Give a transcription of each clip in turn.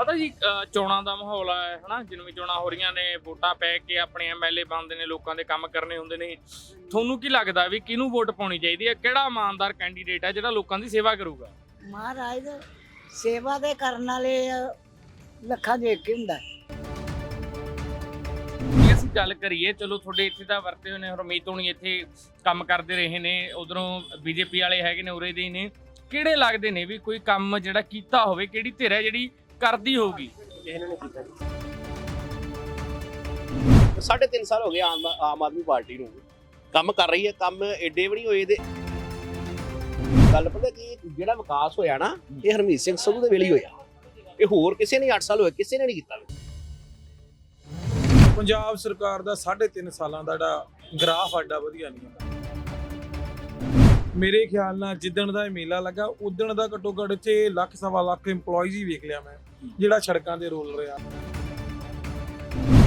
ਪਤਾ ਜੀ ਚੋਣਾਂ ਦਾ ਮਾਹੌਲ ਹੈ ਹਨਾ? ਜਿਨਵੇਂ ਚੋਣਾਂ ਹੋ ਰਹੀਆਂ ਨੇ ਵੋਟਾਂ ਪੈ ਕੇ ਆਪਣੇ ਐਮਐਲਏ ਬਣਦੇ ਨੇ ਲੋਕਾਂ ਦੇ ਕੰਮ ਕਰਨੇ ਹੁੰਦੇ ਨੇ। ਤੁਹਾਨੂੰ ਕੀ ਲੱਗਦਾ ਵੀ ਕਿਹਨੂੰ ਵੋਟ ਪਾਉਣੀ ਚਾਹੀਦੀ ਹੈ? ਕਿਹੜਾ ਇਮਾਨਦਾਰ ਕੈਂਡੀਡੇਟ ਹੈ ਜਿਹੜਾ ਲੋਕਾਂ ਦੀ ਸੇਵਾ ਕਰੂਗਾ? ਮਹਾਰਾਜ ਦੇ ਸੇਵਾ ਦੇ ਕਰਨ ਵਾਲੇ ਲੱਖਾਂ ਦੇ ਇੱਕ ਹੀ ਹੁੰਦਾ। ਅਸੀਂ ਗੱਲ ਕਰੀਏ ਚਲੋ ਤੁਹਾਡੇ ਇੱਥੇ ਤਾਂ ਵਰਤੇ ਹੋਏ ਨੇ ਹਰਮੀਤ ਹੋਣੀ ਇੱਥੇ ਕੰਮ ਕਰਦੇ ਰਹੇ ਨੇ ਉਧਰੋਂ ਬੀਜੇਪੀ ਵਾਲੇ ਹੈਗੇ ਨੇ ਉਰੇ ਦੇ ਹੀ ਨੇ। ਕਿਹੜੇ ਲੱਗਦੇ ਨੇ ਵੀ ਕੋਈ ਕੰਮ ਜਿਹੜਾ ਕੀਤਾ ਹੋਵੇ ਕਿਹੜੀ ਧਿਰ ਹੈ ਜਿਹੜੀ ਕਰਦੀ ਹੋਊਗੀ। ਕਿਸੇ ਨੇ ਨਹੀਂ ਕੀਤਾ ਜੀ ਸਾਢੇ ਤਿੰਨ ਸਾਲ ਹੋ ਗਏ ਆਮ ਆਮ ਆਦਮੀ ਪਾਰਟੀ ਨੂੰ। ਕੰਮ ਕਰ ਰਹੀ ਹੈ ਕੰਮ ਏਡੇ ਵੀ ਨਹੀਂ ਹੋਏ ਦੇ ਗੱਲ ਪਤਾ ਕੀ ਜਿਹੜਾ ਵਿਕਾਸ ਹੋਇਆ ਨਾ ਇਹ ਹਰਮੀਤ ਸਿੰਘ ਸੰਧੂ ਦੇ ਵੇਲੇ ਹੀ ਹੋਇਆ। ਇਹ ਹੋਰ ਕਿਸੇ ਨੇ 8 ਸਾਲ ਹੋਏ ਕਿਸੇ ਨੇ ਨਹੀਂ ਕੀਤਾ ਪੰਜਾਬ ਸਰਕਾਰ ਦਾ 3.5 ਸਾਲਾਂ ਦਾ ਜਿਹੜਾ ਗ੍ਰਾਫ ਆਡਾ ਵਧੀਆ ਨਹੀਂ ਹੈ। ਮੇਰੇ ਖਿਆਲ ਨਾਲ ਜਿੱਦਣ ਦਾ ਇਹ ਮੇਲਾ ਲੱਗਾ ਉਦਣ ਦਾ ਘੱਟੋ ਘੱਟ ਇੱਥੇ ਲੱਖ ਸਵਾ ਲੱਖ EMPLOYEES ਹੀ ਵੇਖ ਲਿਆ ਮੈਂ। ਜਿਹੜਾ ਸੜਕਾਂ ਤੇ ਰੋਲ ਰਿਹਾ।